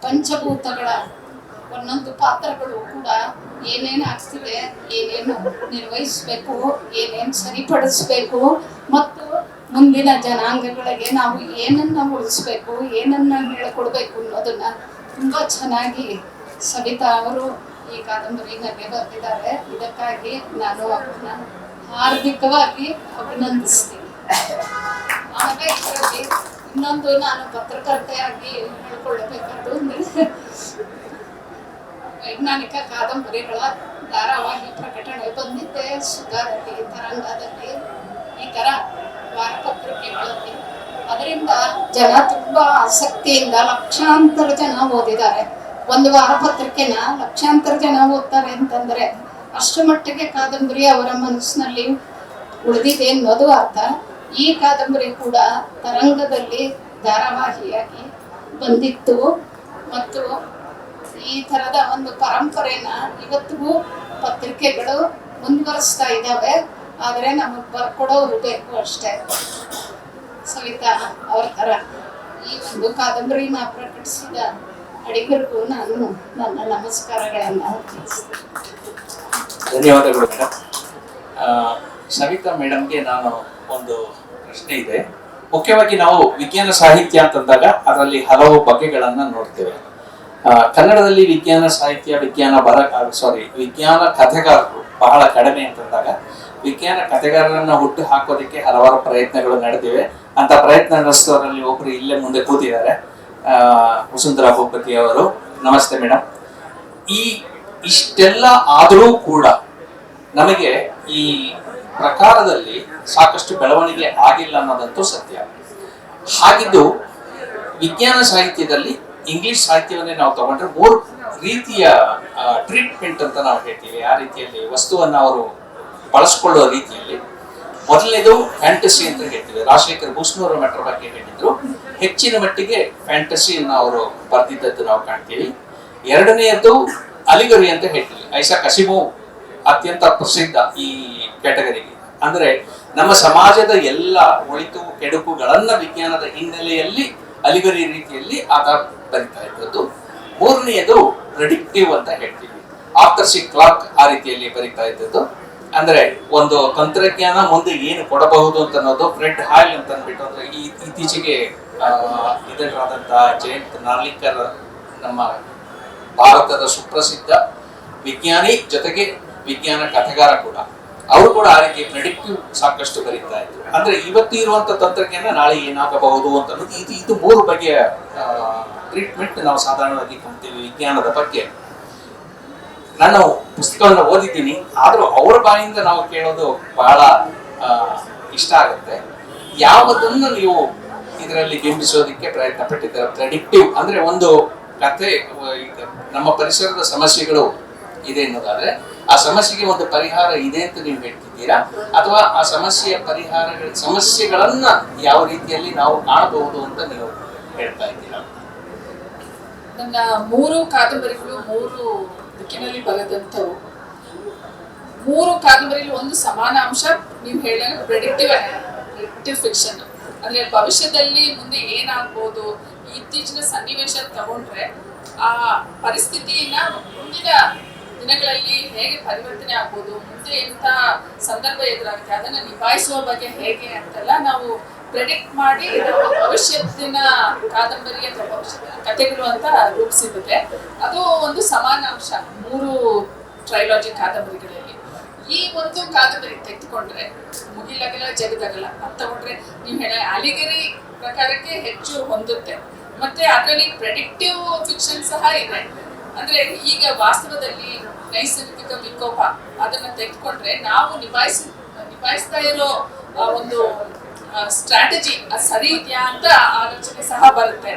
ಪಂಚಭೂತಗಳ ಒಂದೊಂದು ಪಾತ್ರಗಳು ಕೂಡ ಏನೇನು ಆಗ್ತಿದೆ, ಏನೇನು ನಿರ್ವಹಿಸಬೇಕು, ಏನೇನು ಸರಿಪಡಿಸ್ಬೇಕು, ಮತ್ತು ಮುಂದಿನ ಜನಾಂಗಗಳಿಗೆ ನಾವು ಏನನ್ನ ಉಳಿಸ್ಬೇಕು, ಏನನ್ನ ಹೇಳಿಕೊಡ್ಬೇಕು ಅನ್ನೋದನ್ನ ತುಂಬಾ ಚೆನ್ನಾಗಿ ಸವಿತಾ ಅವರು ಈ ಕಾದಂಬರಿನಲ್ಲಿ ಬರೆದಿದ್ದಾರೆ. ಇದಕ್ಕಾಗಿ ನಾನು ಅವ್ರನ್ನ ಹಾರ್ದಿಕವಾಗಿ ಅಭಿನಂದಿಸ್ತೀನಿ. ಇನ್ನೊಂದು ನಾನು ಪತ್ರಕರ್ತೆಯಾಗಿ ಹೇಳ್ಕೊಳ್ಳಬೇಕಾದ್ದು ವೈಜ್ಞಾನಿಕ ಕಾದಂಬರಿಗಳ ಧಾರಾವಾಹಿ ಪ್ರಕಟಣೆ ಬಂದಿದ್ದೆ ಸುಧಾದಲ್ಲಿ ತರಂಗದಲ್ಲಿ, ಈ ತರ ವಾರಪತ್ರಿಕೆಗಳಲ್ಲಿ. ಅದರಿಂದ ಜನ ತುಂಬಾ ಆಸಕ್ತಿಯಿಂದ ಲಕ್ಷಾಂತರ ಜನ ಓದಿದ್ದಾರೆ. ಒಂದು ವಾರಪತ್ರಿಕೆನ ಲಕ್ಷಾಂತರ ಜನ ಓದ್ತಾರೆ ಅಂತಂದ್ರೆ ಅಷ್ಟು ಮಟ್ಟಿಗೆ ಕಾದಂಬರಿ ಅವರ ಮನಸ್ಸಿನಲ್ಲಿ ಉಳಿದಿದೆ ಅನ್ನೋದು ಅರ್ಥ. ಈ ಕಾದಂಬರಿ ಕೂಡ ತರಂಗದಲ್ಲಿ ಧಾರಾವಾಹಿಯಾಗಿ ಬಂದಿತ್ತು. ಮತ್ತು ಈ ತರದ ಒಂದು ಪರಂಪರೆನ ಇವತ್ತಿಗೂ ಪತ್ರಿಕೆಗಳು ಮುಂದುವರಿಸ್ತಾ ಇದ್ದಾವೆ. ಆದರೆ ನಮಗೆ ಬರ್ಕೊಡೋರು ಬೇಕು ಅಷ್ಟೇ. ಸವಿತಾ ಅವ್ರ ಥರ ಈ ಒಂದು ಕಾದಂಬರಿನ ಪ್ರಕಟಿಸಿದ ಅಡಿಗರಿಗೂ ನಾನು ನನ್ನ ನಮಸ್ಕಾರಗಳನ್ನು ಧನ್ಯವಾದಗಳು ಸವಿತಾ ಮೇಡಮ್ಗೆ ನಾನು ಒಂದು ಪ್ರಶ್ನೆ ಇದೆ. ಮುಖ್ಯವಾಗಿ ನಾವು ವಿಜ್ಞಾನ ಸಾಹಿತ್ಯ ಅಂತಂದಾಗ ಅದರಲ್ಲಿ ಹಲವು ಬಗೆಗಳನ್ನ ನೋಡ್ತೇವೆ. ಕನ್ನಡದಲ್ಲಿ ವಿಜ್ಞಾನ ಸಾಹಿತ್ಯ, ವಿಜ್ಞಾನ ಬರ ಸಾರಿ ವಿಜ್ಞಾನ ಕಥೆಗಾರರು ಬಹಳ ಕಡಿಮೆ ಅಂತಂದಾಗ ವಿಜ್ಞಾನ ಕಥೆಗಾರರನ್ನ ಹುಟ್ಟು ಹಾಕೋದಕ್ಕೆ ಹಲವಾರು ಪ್ರಯತ್ನಗಳು ನಡೆದಿವೆ. ಅಂತ ಪ್ರಯತ್ನ ನಡೆಸಿದವರಲ್ಲಿ ಒಬ್ಬರು ಇಲ್ಲೇ ಮುಂದೆ ಕೂತಿದ್ದಾರೆ. ವಸುಂಧರಾ ಭೂಪತಿ ಅವರು. ನಮಸ್ತೆ ಮೇಡಮ್ ಈ ಇಷ್ಟೆಲ್ಲ ಆದರೂ ಕೂಡ ನಮಗೆ ಈ ಪ್ರಕಾರದಲ್ಲಿ ಸಾಕಷ್ಟು ಬೆಳವಣಿಗೆ ಆಗಿಲ್ಲ ಅನ್ನೋದಂತೂ ಸತ್ಯ. ಹಾಗಿದ್ದು ವಿಜ್ಞಾನ ಸಾಹಿತ್ಯದಲ್ಲಿ ಇಂಗ್ಲಿಷ್ ಸಾಹಿತ್ಯವನ್ನೇ ನಾವು ತಗೊಂಡ್ರೆ ಮೂರು ರೀತಿಯ ಟ್ರೀಟ್ಮೆಂಟ್ ಅಂತ ನಾವು ಹೇಳ್ತೀವಿ. ಆ ರೀತಿಯಲ್ಲಿ ವಸ್ತುವನ್ನು ಅವರು ಬಳಸ್ಕೊಳ್ಳುವ ರೀತಿಯಲ್ಲಿ. ಮೊದಲನೇದು ಫ್ಯಾಂಟಸಿ ಅಂತ ಹೇಳ್ತೀವಿ. ರಾಜಶೇಖರ್ ಭೂಸ್ನೂರ ಮೆಟ್ರ ಬಗ್ಗೆ ಹೇಳಿದ್ರು. ಹೆಚ್ಚಿನ ಮಟ್ಟಿಗೆ ಫ್ಯಾಂಟಸಿಯನ್ನು ಅವರು ಬರೆದಿದ್ದದ್ದು ನಾವು ಕಾಣ್ತೀವಿ. ಎರಡನೆಯದ್ದು ಅಲಿಗರಿ ಅಂತ ಹೇಳ್ತೀವಿ. ಐಸಾ ಕಸಿಮು ಅತ್ಯಂತ ಪ್ರಸಿದ್ಧ ಈ ಕ್ಯಾಟಗರಿಗೆ ಅಂದ್ರೆ ನಮ್ಮ ಸಮಾಜದ ಎಲ್ಲ ಒಳಿತು ಕೆಡುಕುಗಳನ್ನ ವಿಜ್ಞಾನದ ಹಿನ್ನೆಲೆಯಲ್ಲಿ ಅಲಿಗರಿ ರೀತಿಯಲ್ಲಿ ಆತ ಬರಿತಾ ಇದ್ದದ್ದು. ಮೂರನೆಯದು ಪ್ರೆಡಿಕ್ಟಿವ್ ಅಂತ ಹೇಳ್ತೀವಿ. ಆರ್ಥರ್ಸಿ ಕ್ಲಾಕ್ ಆ ರೀತಿಯಲ್ಲಿ ಬರಿತಾ ಇದ್ದದ್ದು. ಅಂದ್ರೆ ಒಂದು ತಂತ್ರಜ್ಞಾನ ಮುಂದೆ ಏನು ಕೊಡಬಹುದು ಅಂತ ಅನ್ನೋದು ಫ್ರೆಡ್ ಹಾಯ್ಲ್ ಅಂತ ಅಂದ್ಬಿಟ್ಟು ಅಂದ್ರೆ ಈ ಇತ್ತೀಚೆಗೆ ಇದರಾದಂತಹ ಜಯಂತ್ ನಾರ್ಲಿಕರ್, ನಮ್ಮ ಭಾರತದ ಸುಪ್ರಸಿದ್ಧ ವಿಜ್ಞಾನಿ ಜೊತೆಗೆ ವಿಜ್ಞಾನ ಕಥೆಗಾರ ಕೂಡ, ಅವರು ಕೂಡ ಆ ರೀತಿ ಪ್ರೆಡಿಕ್ಟಿವ್ ಸಾಕಷ್ಟು ಬರೀತಾ ಇದ್ರು. ಅಂದ್ರೆ ಇವತ್ತು ಇರುವಂತ ತಂತ್ರಜ್ಞಾನ ನಾಳೆ ಏನಾಗಬಹುದು ಅಂತ ಇದು ಇದು ಮೂರು ಬಗೆಯ ಟ್ರೀಟ್ಮೆಂಟ್ ನಾವು ಸಾಧಾರಣವಾಗಿ ಕಾಣ್ತೀವಿ ವಿಜ್ಞಾನದ ಬಗ್ಗೆ. ನಾನು ಪುಸ್ತಕವನ್ನು ಓದಿದ್ದೀನಿ, ಆದ್ರೂ ಅವರ ಬಾಯಿಂದ ನಾವು ಕೇಳೋದು ಬಹಳ ಇಷ್ಟ ಆಗುತ್ತೆ. ಯಾವುದನ್ನು ನೀವು ಇದರಲ್ಲಿ ಬಿಂಬಿಸೋದಕ್ಕೆ ಪ್ರಯತ್ನ ಪಟ್ಟಿದ್ದಾರೆ ಪ್ರೆಡಿಕ್ಟಿವ್ ಅಂದ್ರೆ ಒಂದು ಕತೆ ನಮ್ಮ ಪರಿಸರದ ಸಮಸ್ಯೆಗಳು ಇದೆ ಅನ್ನೋದಾದ್ರೆ, ಆ ಸಮಸ್ಯೆಗೆ ಒಂದು ಪರಿಹಾರ ಇದೆ ಅಂತ ನೀವು ಹೇಳ್ತಿದ್ದೀರಾ? ಅಥವಾ ಆ ಸಮಸ್ಯೆಯ ಪರಿಹಾರಗಳ, ಸಮಸ್ಯೆಗಳನ್ನ ಯಾವ ರೀತಿಯಲ್ಲಿ ನಾವು ಕಾಣಬಹುದು ಅಂತ ನೀವು ಹೇಳ್ತಾ ಇದ್ದೀರಾ? ನನ್ನ ಮೂರು ಕಾದಂಬರಿಗಳು ಮೂರು ದಿಕ್ಕಿನಲ್ಲಿ ಬರೆದಂಥವು. ಮೂರು ಕಾದಂಬರಿಲಿ ಒಂದು ಸಮಾನ ಅಂಶ ನೀವು ಹೇಳಿದ ಪ್ರೆಡಿಕ್ಟಿವ್ ಪ್ರೆಡಿಕ್ಟಿವ್ ಫಿಕ್ಷನ್ ಅಂದ್ರೆ ಭವಿಷ್ಯದಲ್ಲಿ ಮುಂದೆ ಏನಾಗ್ಬೋದು ಇತ್ತೀಚಿನ ಸನ್ನಿವೇಶ ತಗೊಂಡ್ರೆ ಆ ಪರಿಸ್ಥಿತಿಯನ್ನ ಮುಂದಿನ ದಿನಗಳಲ್ಲಿ ಹೇಗೆ ಪರಿವರ್ತನೆ ಆಗ್ಬೋದು, ಮುಂದೆ ಎಂತ ಸಂದರ್ಭ ಎದುರಾಗುತ್ತೆ, ಅದನ್ನ ನಿಭಾಯಿಸುವ ಬಗ್ಗೆ ಹೇಗೆ ಅಂತೆಲ್ಲ ನಾವು ಪ್ರೆಡಿಕ್ಟ್ ಮಾಡಿ ಭವಿಷ್ಯದಿನ ಕಾದಂಬರಿ ಅಥವಾ ಭವಿಷ್ಯದ ಕಥೆಗಳು ಅಂತ ರೂಪಿಸಿರುತ್ತೆ ಅದು ಒಂದು ಸಮಾನ ಅಂಶ, ಮೂರು ಟ್ರೈಲಾಜಿ ಕಾದಂಬರಿಗಳಲ್ಲಿ. ಈ ಒಂದು ಕಾದಂಬರಿ ತೆಗೆದುಕೊಂಡ್ರೆ ಮುಗಿಲಾಗಲ್ಲ ಜಗದಾಗಲ್ಲ ಅಂತ ತಗೊಂಡ್ರೆ ನೀವು ಹೇಳ ಅಲಿಗಿರಿ ಪ್ರಕಾರಕ್ಕೆ ಹೆಚ್ಚು ಹೊಂದುತ್ತೆ. ಮತ್ತೆ ಅದರಲ್ಲಿ ಪ್ರೆಡಿಕ್ಟಿವ್ ಫಿಕ್ಷನ್ ಸಹ ಇದೆ. ಅಂದ್ರೆ ಈಗ ವಾಸ್ತವದಲ್ಲಿ ನೈಸರ್ಗಿಕ ವಿಕೋಪ ಅದನ್ನ ತೆಗೆದುಕೊಂಡ್ರೆ ನಾವು ನಿಭಾಯಿಸ, ನಿಭಾಯಿಸ್ತಾ ಇರೋ ಒಂದು ಸ್ಟ್ರಾಟಜಿ ಅದು ಸರಿ ಇದೆಯಾ ಅಂತ ಆಲೋಚನೆ ಸಹ ಬರುತ್ತೆ.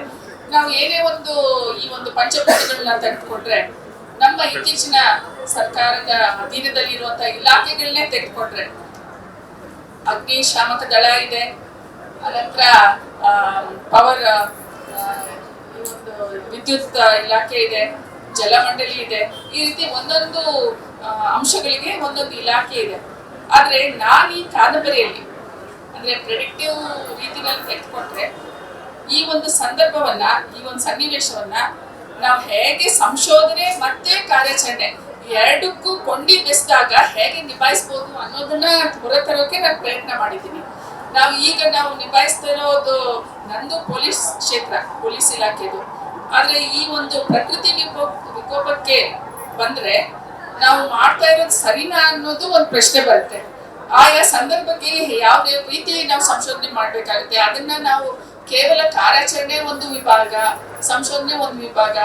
ನಾವು ಏನೇ ಒಂದು, ಈ ಒಂದು ಪಂಚಭೂತಗಳನ್ನ ತೆಗೆದುಕೊಂಡ್ರೆ ನಮ್ಮ ಇತ್ತೀಚಿನ ಸರ್ಕಾರದ ಅಧೀನದಲ್ಲಿ ಇರುವಂತಹ ಇಲಾಖೆಗಳನ್ನೇ ತೆಗೆದುಕೊಂಡ್ರೆ ಅಗ್ನಿಶಾಮಕ ದಳ ಇದೆ, ಅನಂತರ ಪವರ್ ಈ ಒಂದು ವಿದ್ಯುತ್ ಇಲಾಖೆ ಇದೆ. ಜಲಮಂಡಳಿ ಇದೆ. ಈ ರೀತಿ ಒಂದೊಂದು ಅಂಶಗಳಿಗೆ ಒಂದೊಂದು ಇಲಾಖೆ ಇದೆ. ಆದ್ರೆ ನಾನು ಈ ಕಾದಂಬರಿಯಲ್ಲಿ, ಅಂದ್ರೆ ಪ್ರೆಡಿಕ್ಟಿವ್ ರೀತಿನಲ್ಲಿ ತೆಗೆದುಕೊಂಡ್ರೆ, ಈ ಒಂದು ಸಂದರ್ಭವನ್ನ, ಈ ಒಂದು ಸನ್ನಿವೇಶವನ್ನ ನಾವು ಹೇಗೆ ಸಂಶೋಧನೆ ಮತ್ತೆ ಕಾರ್ಯಾಚರಣೆ ಎರಡಕ್ಕೂ ಕೊಂಡಿ ಬೆಸ್ದಾಗ ಹೇಗೆ ನಿಭಾಯಿಸ್ಬೋದು ಅನ್ನೋದನ್ನ ಹೊರತರೋಕೆ ನಾನು ಪ್ರಯತ್ನ ಮಾಡಿದ್ದೀನಿ. ನಾವು ಈಗ ನಾವು ನಿಭಾಯಿಸ್ತಾ ಇರೋದು ನಂದು ಪೊಲೀಸ್ ಕ್ಷೇತ್ರ, ಪೊಲೀಸ್ ಇಲಾಖೆದು. ಆದ್ರೆ ಈ ಒಂದು ಪ್ರಕೃತಿ ವಿಕೋ ವಿಕೋಪಕ್ಕೆ ಬಂದ್ರೆ ನಾವು ಮಾಡ್ತಾ ಇರೋದು ಸರಿನಾ ಅನ್ನೋದು ಒಂದು ಪ್ರಶ್ನೆ ಬರುತ್ತೆ. ಆಯಾ ಸಂದರ್ಭಕ್ಕೆ ಯಾವ ರೀತಿ ನಾವು ಸಂಶೋಧನೆ ಮಾಡ್ಬೇಕಾಗುತ್ತೆ. ಅದನ್ನ ನಾವು ಕೇವಲ ಕಾರ್ಯಾಚರಣೆ ಒಂದು ವಿಭಾಗ, ಸಂಶೋಧನೆ ಒಂದು ವಿಭಾಗ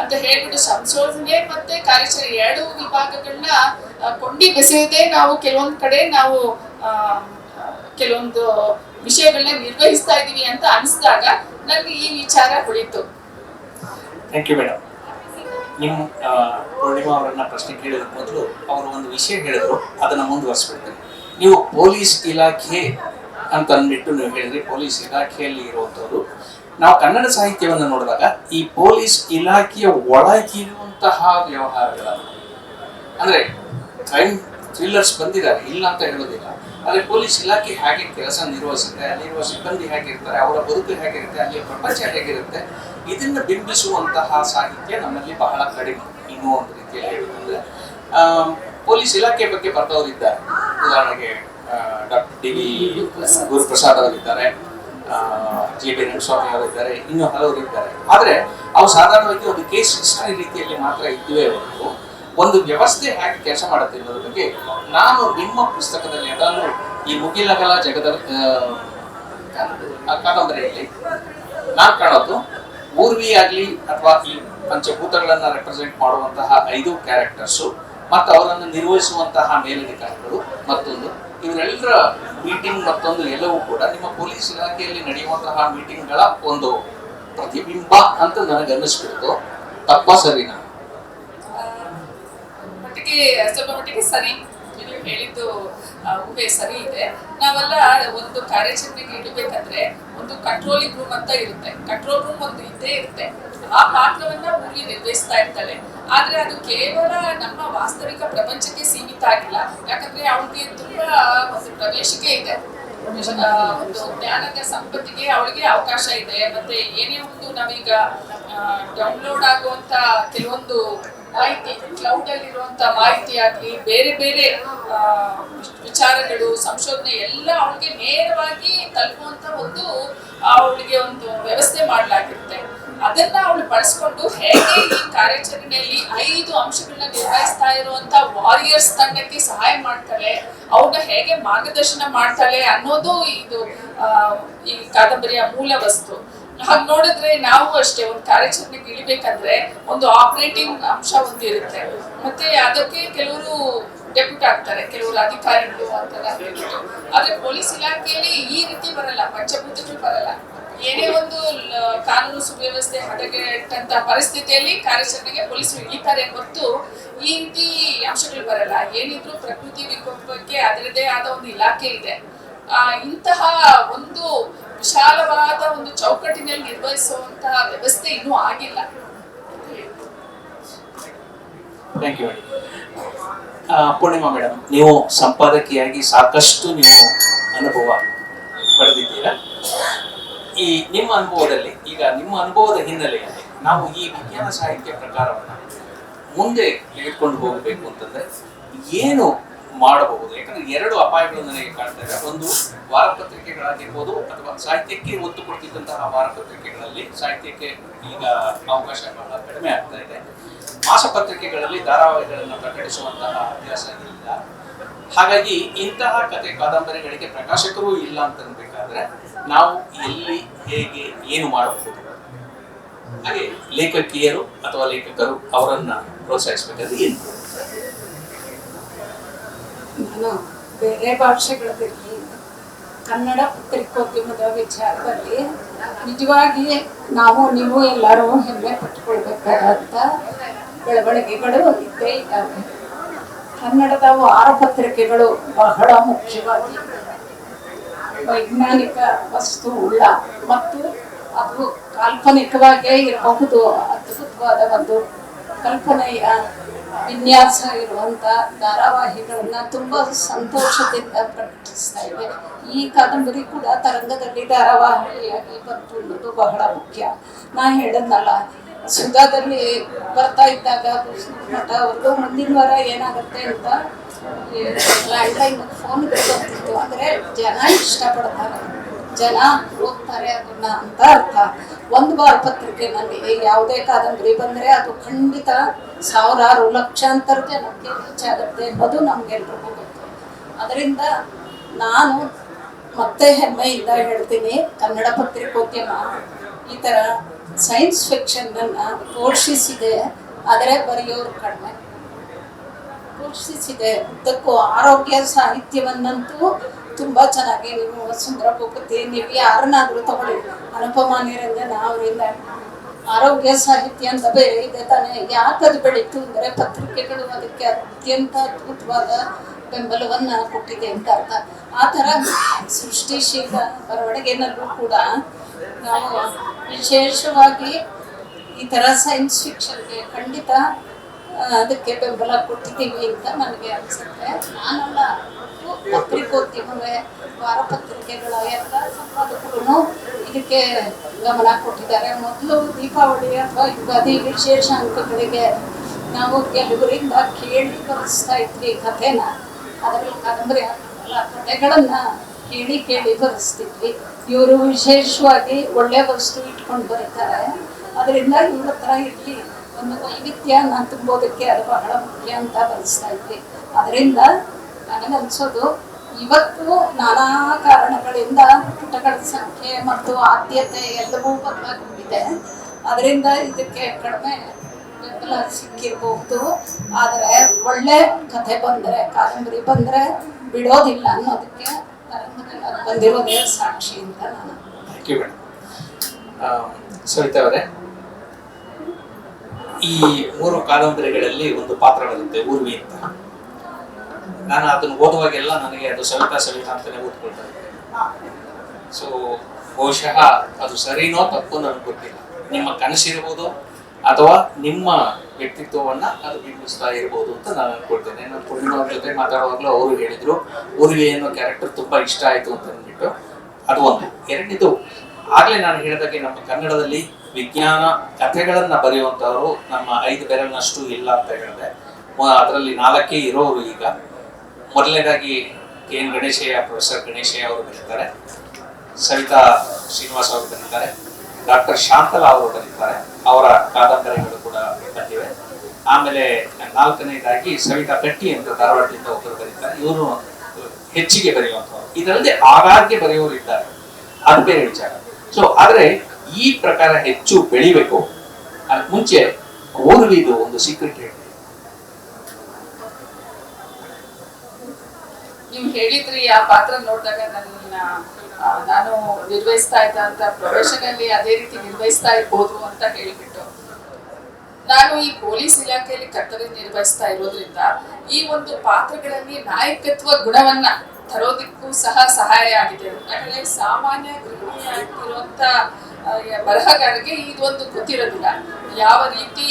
ಅಂತ ಹೇಳ್ಬಿಟ್ಟು ಸಂಶೋಧನೆ ಮತ್ತೆ ಕಾರ್ಯಾಚರಣೆ ಎರಡು ವಿಭಾಗಗಳನ್ನ ಕೊಂಡಿ ಬೆಸೆಯದೆ ನಾವು ಕೆಲವೊಂದು ಕಡೆ ನಾವು ಕೆಲವೊಂದು ವಿಷಯಗಳನ್ನ ನಿರ್ವಹಿಸ್ತಾ ಇದ್ದೀವಿ ಅಂತ ಅನಿಸಿದಾಗ ನನಗೆ ಈ ವಿಚಾರ ಹೊಳಿತು. ಥ್ಯಾಂಕ್ ಯು ಮೇಡಮ್ ನಿಮ್ಮ ಪೂರ್ಣಿಮಾ ಅವರನ್ನ ಪ್ರಶ್ನೆ ಕೇಳಿದ ಮೊದಲು ಅವರು ಒಂದು ವಿಷಯ ಹೇಳಿದ್ರು, ಅದನ್ನ ಮುಂದುವರಿಸ್ಬಿಡ್ತೇನೆ. ನೀವು ಪೊಲೀಸ್ ಇಲಾಖೆ ಅಂತ ಅಂದ್ಬಿಟ್ಟು ನೀವು ಹೇಳಿದ್ರೆ, ಪೊಲೀಸ್ ಇಲಾಖೆಯಲ್ಲಿ ಇರುವಂಥವ್ರು. ನಾವು ಕನ್ನಡ ಸಾಹಿತ್ಯವನ್ನು ನೋಡಿದಾಗ ಈ ಪೊಲೀಸ್ ಇಲಾಖೆಯ ಒಳಗಿರುವಂತಹ ವ್ಯವಹಾರಗಳ ಅಂದ್ರೆ ಕ್ರೈಮ್ ಥ್ರಿಲ್ಲರ್ಸ್ ಬಂದಿದ್ದಾರೆ, ಇಲ್ಲ ಅಂತ ಹೇಳೋದಿಲ್ಲ. ಆದ್ರೆ ಪೊಲೀಸ್ ಇಲಾಖೆ ಹೇಗೆ ಕೆಲಸ ನಿರ್ವಹಿಸುತ್ತೆ, ಅಲ್ಲಿರುವ ಸಿಬ್ಬಂದಿ ಹೇಗಿರ್ತಾರೆ ಅವರ ಬದುಕು ಹೇಗಿರುತ್ತೆ ಅಲ್ಲಿಯ ಪ್ರಪಂಚ ಹೇಗಿರುತ್ತೆ ಇದನ್ನು ಬಿಂಬಿಸುವಂತಹ ಸಾಹಿತ್ಯ ನಮ್ಮಲ್ಲಿ ಬಹಳ ಕಡಿಮೆ ಇನ್ನೂ ಒಂದು ರೀತಿಯಲ್ಲಿ ಹೇಳುವುದಂದ್ರೆ ಪೊಲೀಸ್ ಇಲಾಖೆ ಬಗ್ಗೆ ಬರ್ತವರಿದ್ದಾರೆ ಉದಾಹರಣೆಗೆ ಡಾಕ್ಟರ್ ಡಿ ವಿ ಗುರುಪ್ರಸಾದ್ ಅವರಿದ್ದಾರೆ ಜಿ ಬಿ ರಂಗಸ್ವಾಮಿ ಅವರಿದ್ದಾರೆ, ಇನ್ನೂ ಹಲವರು ಇದ್ದಾರೆ ಆದರೆ, ಅವು ಸಾಧಾರಣವಾಗಿ ಒಂದು ಕೇಸ್ ಹಿಸ್ಟರಿ ರೀತಿಯಲ್ಲಿ ಮಾತ್ರ ಇದ್ದುವೇ ಹೊರತು. ಒಂದು ವ್ಯವಸ್ಥೆ ಹೇಗೆ ಕೆಲಸ ಮಾಡುತ್ತೆ ಅನ್ನೋದ್ರ ಬಗ್ಗೆ ನಾನು ನಿಮ್ಮ ಪುಸ್ತಕದಲ್ಲಿ ಅದನ್ನು ಈ ಮುಗಿಲಗಲ ಜಗದ ಕಾದಂಬರಿಯಲ್ಲಿ ನಾನು ಕಾಣೋದು. ಊರ್ವಿ ಆಗ್ಲಿ ಅಥವಾ ಈ ಪಂಚಭೂತಗಳನ್ನ ರೆಪ್ರೆಸೆಂಟ್ ಮಾಡುವಂತಹ ಐದು ಕ್ಯಾರೆಕ್ಟರ್ಸು ಮತ್ತು ಅವರನ್ನು ನಿರ್ವಹಿಸುವಂತಹ ಮೇಲಧಿಕಾರಿಗಳು ಮತ್ತೊಂದು. ಇವರೆಲ್ಲರ ಮೀಟಿಂಗ್ ಮತ್ತೊಂದು ಎಲ್ಲವೂ ಕೂಡ ನಿಮ್ಮ ಪೊಲೀಸ್ ಇಲಾಖೆಯಲ್ಲಿ ನಡೆಯುವಂತಹ ಮೀಟಿಂಗ್ಗಳ ಒಂದು ಪ್ರತಿಬಿಂಬ ಅಂತ ನನಗೆ ಅನ್ನಿಸ್ಬಿಡ್ತು ತಪ್ಪ ಸರಿನಾ? ಮಟ್ಟಿಗೆ ಸ್ವಲ್ಪ ಮಟ್ಟಿಗೆ ಸರಿ ನೀವು ಹೇಳಿದ್ದು ಊಹೆ ಸರಿ ಇದೆ. ನಾವೆಲ್ಲ ಒಂದು ಕಾರ್ಯಾಚರಣೆಗೆ ಇಡಬೇಕಂದ್ರೆ ಒಂದು ಕಂಟ್ರೋಲಿಂಗ್ ರೂಮ್ ಅಂತ ಇರುತ್ತೆ. ಕಂಟ್ರೋಲ್ ರೂಮ್ ಒಂದು ಇದ್ದೇ ಇರುತ್ತೆ. ಆ ಪಾತ್ರವನ್ನ ಊರಿ ನಿರ್ವಹಿಸ್ತಾ ಇರ್ತಾಳೆ. ಆದ್ರೆ ಅದು ಕೇವಲ ನಮ್ಮ ವಾಸ್ತವಿಕ ಪ್ರಪಂಚಕ್ಕೆ ಸೀಮಿತ ಆಗಿಲ್ಲ. ಯಾಕಂದ್ರೆ ಅವಳಿಗೆ ತುಂಬಾ ಒಂದು ಪ್ರವೇಶಿಕೆ ಇದೆ. ಒಂದು ಜ್ಞಾನದ ಸಂಪತ್ತಿಗೆ ಅವಳಿಗೆ ಅವಕಾಶ ಇದೆ. ಮತ್ತೆ ಏನೇ ಒಂದು ನಾವೀಗ ಡೌನ್ಲೋಡ್ ಆಗುವಂತ ಕೆಲವೊಂದು ಮಾಹಿತಿ ಕ್ಲೌಡ್ ಅಲ್ಲಿರುವಂತ ಮಾಹಿತಿ ಆಗ್ಲಿ, ಬೇರೆ ಬೇರೆ ವಿಚಾರಗಳು, ಸಂಶೋಧನೆ ಎಲ್ಲ ಅವಳಿಗೆ ನೇರವಾಗಿ ತಲುಪುವಂತ ಒಂದು ಅವಳಿಗೆ ಒಂದು ವ್ಯವಸ್ಥೆ ಮಾಡಲಾಗಿರುತ್ತೆ. ಅದನ್ನ ಅವಳು ಬಳಸ್ಕೊಂಡು ಹೇಗೆ ಈ ಕಾರ್ಯಾಚರಣೆಯಲ್ಲಿ ಐದು ಅಂಶಗಳನ್ನ ನಿರ್ವಹಿಸ್ತಾ ಇರುವಂತ ವಾರಿಯರ್ಸ್ ತಂಡಕ್ಕೆ ಸಹಾಯ ಮಾಡ್ತಾಳೆ ಅವ್ರನ್ನ ಹೇಗೆ ಮಾರ್ಗದರ್ಶನ ಮಾಡ್ತಾಳೆ ಅನ್ನೋದು ಇದು ಈ ಕಾದಂಬರಿಯ ಮೂಲ ವಸ್ತು. ಹಾಗೆ ನೋಡಿದ್ರೆ ನಾವು ಅಷ್ಟೇ, ಒಂದು ಕಾರ್ಯಾಚರಣೆಗೆ ಇಳಿಬೇಕಂದ್ರೆ ಒಂದು ಆಪರೇಟಿಂಗ್ ಅಂಶ ಒಂದು ಇರುತ್ತೆ. ಮತ್ತೆ ಅದಕ್ಕೆ ಕೆಲವರು ಡೆಪ್ಯೂಟ್ ಆಗ್ತಾರೆ, ಕೆಲವರು ಅಧಿಕಾರಿಗಳು ಅಂತೆಲ್ಲ ಹೇಳ್ಬಿಟ್ಟು. ಆದ್ರೆ ಪೊಲೀಸ್ ಇಲಾಖೆಯಲ್ಲಿ ಈ ರೀತಿ ಬರಲ್ಲ, ಪಂಚಭೂತಗಳು ಬರಲ್ಲ. ಏನೇ ಒಂದು ಕಾನೂನು ಸುವ್ಯವಸ್ಥೆ ಹದಗೆಟ್ಟಂತ ಪರಿಸ್ಥಿತಿಯಲ್ಲಿ ಕಾರ್ಯಾಚರಣೆಗೆ ಪೊಲೀಸರು ಇಳಿತಾರೆ ಹೊರತು ಈ ರೀತಿ ಅಂಶಗಳು ಬರಲ್ಲ. ಏನಿದ್ರು ಪ್ರಕೃತಿ ವಿಕೋಪಕ್ಕೆ ಅದರದೇ ಆದ ಒಂದು ಇಲಾಖೆ ಇದೆ. ಇಂತಹ ಒಂದು ವಿಶಾಲವಾದ ಒಂದು ಚೌಕಟ್ಟಿನಲ್ಲಿ ನಿರ್ವಹಿಸುವಂತಹ ವ್ಯವಸ್ಥೆ ಇನ್ನೂ ಆಗಿಲ್ಲ. ಥ್ಯಾಂಕ್ ಯು ಪೂರ್ಣಿಮಾ ಮೇಡಮ್, ನೀವು ಸಂಪಾದಕಿಯಾಗಿ ಸಾಕಷ್ಟು ನೀವು ಅನುಭವ ಪಡೆದಿದ್ದೀರಾ? ಈ ನಿಮ್ಮ ಅನುಭವದಲ್ಲಿ, ಈಗ ನಿಮ್ಮ ಅನುಭವದ ಹಿನ್ನೆಲೆಯಲ್ಲಿ ನಾವು ಈ ವಿಜ್ಞಾನ ಸಾಹಿತ್ಯ ಪ್ರಕಾರವನ್ನು ಮುಂದೆ ತಿಳಿದುಕೊಂಡು ಹೋಗಬೇಕು ಅಂತಂದ್ರೆ ಏನು ಮಾಡಬಹುದು. ಯಾಕಂದ್ರೆ ಎರಡು ಅಪಾಯಗಳು ನನಗೆ ಕಾಣ್ತವೆ ಒಂದು ವಾರಪತ್ರಿಕೆಗಳಾಗಿರ್ಬೋದು ಅಥವಾ ಸಾಹಿತ್ಯಕ್ಕೆ ಒತ್ತು ಕೊಡ್ತಿದ್ದಂತಹ ವಾರಪತ್ರಿಕೆಗಳಲ್ಲಿ ಸಾಹಿತ್ಯಕ್ಕೆ ಈಗ ಅವಕಾಶ ಬಹಳ ಕಡಿಮೆ ಆಗ್ತಾ ಇದೆ. ಮಾಸಪತ್ರಿಕೆಗಳಲ್ಲಿ ಧಾರಾವಾಹಿಗಳನ್ನು ಪ್ರಕಟಿಸುವಂತಹ ಅಭ್ಯಾಸ ಇಲ್ಲ. ಹಾಗಾಗಿ ಇಂತಹ ಕತೆ ಕಾದಂಬರಿಗಳಿಗೆ ಪ್ರಕಾಶಕರು ಇಲ್ಲ ಅಂತ ಅನ್ಬೇಕಾದ್ರೆ ನಾವು ಎಲ್ಲಿ, ಹೇಗೆ, ಏನು ಮಾಡಬಹುದು? ಹಾಗೆ ಲೇಖಕಿಯರು ಅಥವಾ ಲೇಖಕರು ಅವರನ್ನ ಪ್ರೋತ್ಸಾಹಿಸಬೇಕಾದ್ರೆ ಏನು? ಬೇರೆ ಭಾಷೆಗಳಲ್ಲಿ, ಕನ್ನಡ ಪತ್ರಿಕೋದ್ಯಮದ ವಿಚಾರದಲ್ಲಿ ನಿಜವಾಗಿ ನಾವು ನೀವು ಎಲ್ಲರೂ ಹೆಮ್ಮೆ ಪಟ್ಟುಕೊಳ್ಬೇಕಾದಂಥ ಬೆಳವಣಿಗೆಗಳು ಇದ್ದೇ ಇದ್ದಾವೆ. ಕನ್ನಡದ ವಾರಪತ್ರಿಕೆಗಳು ಬಹಳ ಮುಖ್ಯವಾಗಿ ವೈಜ್ಞಾನಿಕ ವಸ್ತು ಉಳ್ಳ ಮತ್ತು ಅದು ಕಾಲ್ಪನಿಕವಾಗೇ ಇರಬಹುದು, ಅದ್ಭುತವಾದ ಒಂದು ಕಲ್ಪನೆಯ ವಿನ್ಯಾಸ ಇರುವಂಥ ಧಾರಾವಾಹಿಗಳನ್ನ ತುಂಬಾ ಸಂತೋಷದಿಂದ ಪ್ರಕಟಿಸ್ತಾ ಇದೆ. ಈ ಕಾದಂಬರಿ ಕೂಡ ತರಂಗದಲ್ಲಿ ಧಾರಾವಾಹಿಯಾಗಿ ಬಂತು ಅನ್ನೋದು ಬಹಳ ಮುಖ್ಯ. ನಾ ಹೇಳದ್ನಲ್ಲ ಸುಧಾದಲ್ಲಿ ಬರ್ತಾ ಇದ್ದಾಗ ಮಠ ಅವ್ರದ್ದು ಮುಂದಿನ ವಾರ ಏನಾಗುತ್ತೆ ಅಂತ ಲ್ಯಾಂಡ್ಲೈನ್ ಫೋನ್ ಬರ್ತಿತ್ತು ಅಂದ್ರೆ ಜನ ಇಷ್ಟಪಡ್ತಾರೆ. ಜನ ಓದ್ತಾರೆ ಅದನ್ನ ಅಂತ ಅರ್ಥ. ಒಂದು ವಾರ ಪತ್ರಿಕೆನಲ್ಲಿ ಯಾವುದೇ ಕಾದಂಬರಿ ಬಂದ್ರೆ ಅದು ಖಂಡಿತ ಸಾವಿರಾರು ಲಕ್ಷಾಂತರ ಜನಕ್ಕೆ ರೀಚ್ ಆಗುತ್ತೆ ಅನ್ನೋದು ನಮ್ಗೆಲ್ರಿಗೂ ಗೊತ್ತು. ಅದರಿಂದ ನಾನು ಮತ್ತೆ ಹೆಮ್ಮೆಯಿಂದ ಹೇಳ್ತೀನಿ, ಕನ್ನಡ ಪತ್ರಿಕೋದ್ಯಮ ಈ ಥರ ಸೈನ್ಸ್ ಫಿಕ್ಷನ್ ಅನ್ನ ಪೋಷಿಸಿದೆ ಆದರೆ ಬರೆಯೋರು ಕಡಿಮೆ. ಪೋಷಿಸಿದೆ ಉದ್ದಕ್ಕೂ ಆರೋಗ್ಯ ಸಾಹಿತ್ಯವನ್ನಂತೂ ತುಂಬಾ ಚೆನ್ನಾಗಿ ನೀವು ಸುಂದರ ಭೂಪತಿ ನೀವು ಯಾರನ್ನಾದ್ರೂ ತಗೊಳ್ಳಿ. ಅನುಪಮ ನಿರಂಜನ ಅವರಿಂದ ಆರೋಗ್ಯ ಸಾಹಿತ್ಯ ಅಂತ ಬೇರೆ ಇದೆ ತಾನೇ. ಯಾಕೆ ಅದು ಬೆಳೀತು ಅಂದರೆ ಪತ್ರಿಕೆಗಳು ಅದಕ್ಕೆ ಅತ್ಯಂತ ಅದ್ಭುತವಾದ ಬೆಂಬಲವನ್ನ ಕೊಟ್ಟಿದೆ ಅಂತ ಅರ್ಥ. ಆ ಥರ ಸೃಷ್ಟಿಶೀಲ ಬರವಣಿಗೆನಲ್ಲೂ ಕೂಡ ನಾವು ವಿಶೇಷವಾಗಿ ಈ ಥರ ಸೈನ್ಸ್ ಫಿಕ್ಷನ್ಗೆ ಖಂಡಿತ ಅದಕ್ಕೆ ಬೆಂಬಲ ಕೊಟ್ಟಿದ್ದೀವಿ ಅಂತ ನನಗೆ ಅನಿಸುತ್ತೆ. ನಾನಲ್ಲ ಒಟ್ಟು ಪತ್ರಿಕೋದ್ಯಮವೇ ವಾರಪತ್ರಿಕೆಗಳ ಎಲ್ಲ ಸಂಪಾದಕರು ಇದಕ್ಕೆ ಗಮನ ಕೊಟ್ಟಿದ್ದಾರೆ ಮೊದಲು ದೀಪಾವಳಿ ಅಥವಾ ಯುಗಾದಿ ವಿಶೇಷ ಅಂಕಗಳಿಗೆ ನಾವು ಕೆಲವರಿಂದ ಕೇಳಿ ಬರೆಸ್ತಾ ಇದ್ವಿ ಕಥೆನ ಅದರಲ್ಲಿ ಕಾದಂಬರಿ ಕಥೆಗಳನ್ನು ಕೇಳಿ ಕೇಳಿ ಬರೆಸ್ತಿದ್ವಿ ಇವರು ವಿಶೇಷವಾಗಿ ಒಳ್ಳೆ ವಸ್ತು ಇಟ್ಕೊಂಡು ಬರೀತಾರೆ ಅದರಿಂದ ಇವ್ರ ಹತ್ರ ಇರಲಿ ಒಂದು ವೈವಿಧ್ಯನ ತುಂಬೋದಕ್ಕೆ ಅದು ಬಹಳ ಮುಖ್ಯ ಅಂತ ಬರೆಸ್ತಾ ಇದ್ವಿ ಅದರಿಂದ ನನಗನ್ಸೋದು ಇವತ್ತು ನಾನಾ ಕಾರಣಗಳಿಂದ ಪುಟಗಳ ಸಂಖ್ಯೆ ಮತ್ತು ಆದ್ಯತೆ ಎಲ್ಲವೂ ಬದಲಾಗಿದೆ ಅದರಿಂದ ಇದಕ್ಕೆ ಕಡಿಮೆ ಬೆಂಬಲ ಸಿಕ್ಕಿರಬಹುದು ಆದರೆ ಒಳ್ಳೆ ಕಥೆ ಬಂದರೆ, ಕಾದಂಬರಿ ಬಂದರೆ ಬಿಡೋದಿಲ್ಲ ಅನ್ನೋದಕ್ಕೆ ಬಂದಿರೋದೇ ಸಾಕ್ಷಿ ಅಂತ ನಾನು ಥ್ಯಾಂಕ್ ಯು ಸವಿತಾ ಅವರೇ, ಈ ಮೂರು ಕಾದಂಬರಿಗಳಲ್ಲಿ ಒಂದು ಪಾತ್ರ ಬರುತ್ತೆ ಊರ್ವಿ ಅಂತ. ನಾನು ಅದನ್ನು ಓದುವಾಗೆಲ್ಲ ನನಗೆ ಅದು ಸವಿತಾ ಸವಿತಾ ಅಂತಲೇ ಓದ್ಕೊಳ್ತಾ ಇದ್ದೆ ಸೊ ಬಹುಶಃ ಅದು ಸರಿನೋ ತಪ್ಪು ನನಗೆ ಗೊತ್ತಿಲ್ಲ. ನಿಮ್ಮ ಕನಸಿರ್ಬೋದು ಅಥವಾ ನಿಮ್ಮ ವ್ಯಕ್ತಿತ್ವವನ್ನು ಅದು ಬಿಂಬಿಸ್ತಾ ಇರ್ಬೋದು ಅಂತ ನಾನು ಅನ್ಕೊಳ್ತೇನೆ. ನಾನು ಪೂರ್ಣಿಮಾ ಜೊತೆ ಮಾತಾಡುವಾಗಲೂ ಅವರು ಹೇಳಿದರು ಊರಿಗೆ ಅನ್ನೋ ಕ್ಯಾರೆಕ್ಟರ್ ತುಂಬಾ ಇಷ್ಟ ಆಯ್ತು ಅಂತ ಅಂದ್ಬಿಟ್ಟು. ಅದು ಒಂದು. ಎರಡನೇದು, ಆಗ್ಲೇ ನಾನು ಹೇಳಿದಾಗೆ ನಮ್ಮ ಕನ್ನಡದಲ್ಲಿ ವಿಜ್ಞಾನ ಕಥೆಗಳನ್ನು ಬರೆಯುವಂತವರು ನಮ್ಮ ಐದು ಬೆರಳಿನಷ್ಟು ಇಲ್ಲ ಅಂತ ಹೇಳಿದೆ. ಅದರಲ್ಲಿ ನಾಲ್ಕೇ ಇರೋರು ಈಗ. ಮೊದಲನೇದಾಗಿ K N Ganeshaiah, professor Ganeshaiah ಅವರು ಬರೀತಾರೆ ಸವಿತಾ ಶ್ರೀನಿವಾಸ್ ಅವರು ಬಂದಿದ್ದಾರೆ. ಡಾಕ್ಟರ್ ಶಾಂತಲಾ ಅವರು ಬಂದಿದ್ದಾರೆ. ಅವರ ಕಾದಂಬರಿಗಳು ಕೂಡ ಬಂದಿವೆ. ಆಮೇಲೆ ನಾಲ್ಕನೇದಾಗಿ ಸವಿತಾ ಕಟ್ಟಿ ಅಂತ ಧಾರವಾಡದಿಂದ ಒಬ್ಬರು ಬರೀತಾರೆ ಇವರು ಹೆಚ್ಚಿಗೆ ಬರೆಯುವಂಥವ್ರು. ಇದಲ್ಲದೆ ಆಗಾಗ್ಗೆ ಬರೆಯೋರು ಇದ್ದಾರೆ. ಅದು ಬೇರೆ ವಿಚಾರ. ಸೊ ಆದರೆ ಈ ಪ್ರಕಾರ ಹೆಚ್ಚು ಬೆಳಿಬೇಕು. ಮುಂಚೆ ಓದುವುದು ಒಂದು ಸೀಕ್ರೆಟ್ ಹೇಳಿ. ನೀವು ಹೇಳಿದ್ರಿ ಆ ಪಾತ್ರ ನೋಡಿದಾಗ ನನ್ನ ನಾನು ನಿರ್ವಹಿಸ್ತಾ ಇದ್ದಂತ ಪ್ರೊಫೆಷನ್ ಅಲ್ಲಿ ಅದೇ ರೀತಿ ನಿರ್ವಹಿಸ್ತಾ ಇರ್ಬೋದು ಅಂತ ಹೇಳಿಬಿಟ್ಟು, ನಾನು ಈ ಪೊಲೀಸ್ ಇಲಾಖೆಯಲ್ಲಿ ಕರ್ತವ್ಯ ನಿರ್ವಹಿಸ್ತಾ ಇರೋದ್ರಿಂದ ಈ ಒಂದು ಪಾತ್ರಗಳಲ್ಲಿ ನಾಯಕತ್ವ ಗುಣವನ್ನ ತರೋದಿಕ್ಕೂ ಸಹ ಸಹಾಯ ಆಗಿದೆ. ಯಾಕಂದ್ರೆ ಸಾಮಾನ್ಯ ಗೃಹಿಣಿಯಾಗಿರುವಂತ ಬರಹಗಾರರಿಗೆ ಇದೊಂದು ಗೊತ್ತಿರೋದಿಲ್ಲ. ಯಾವ ರೀತಿ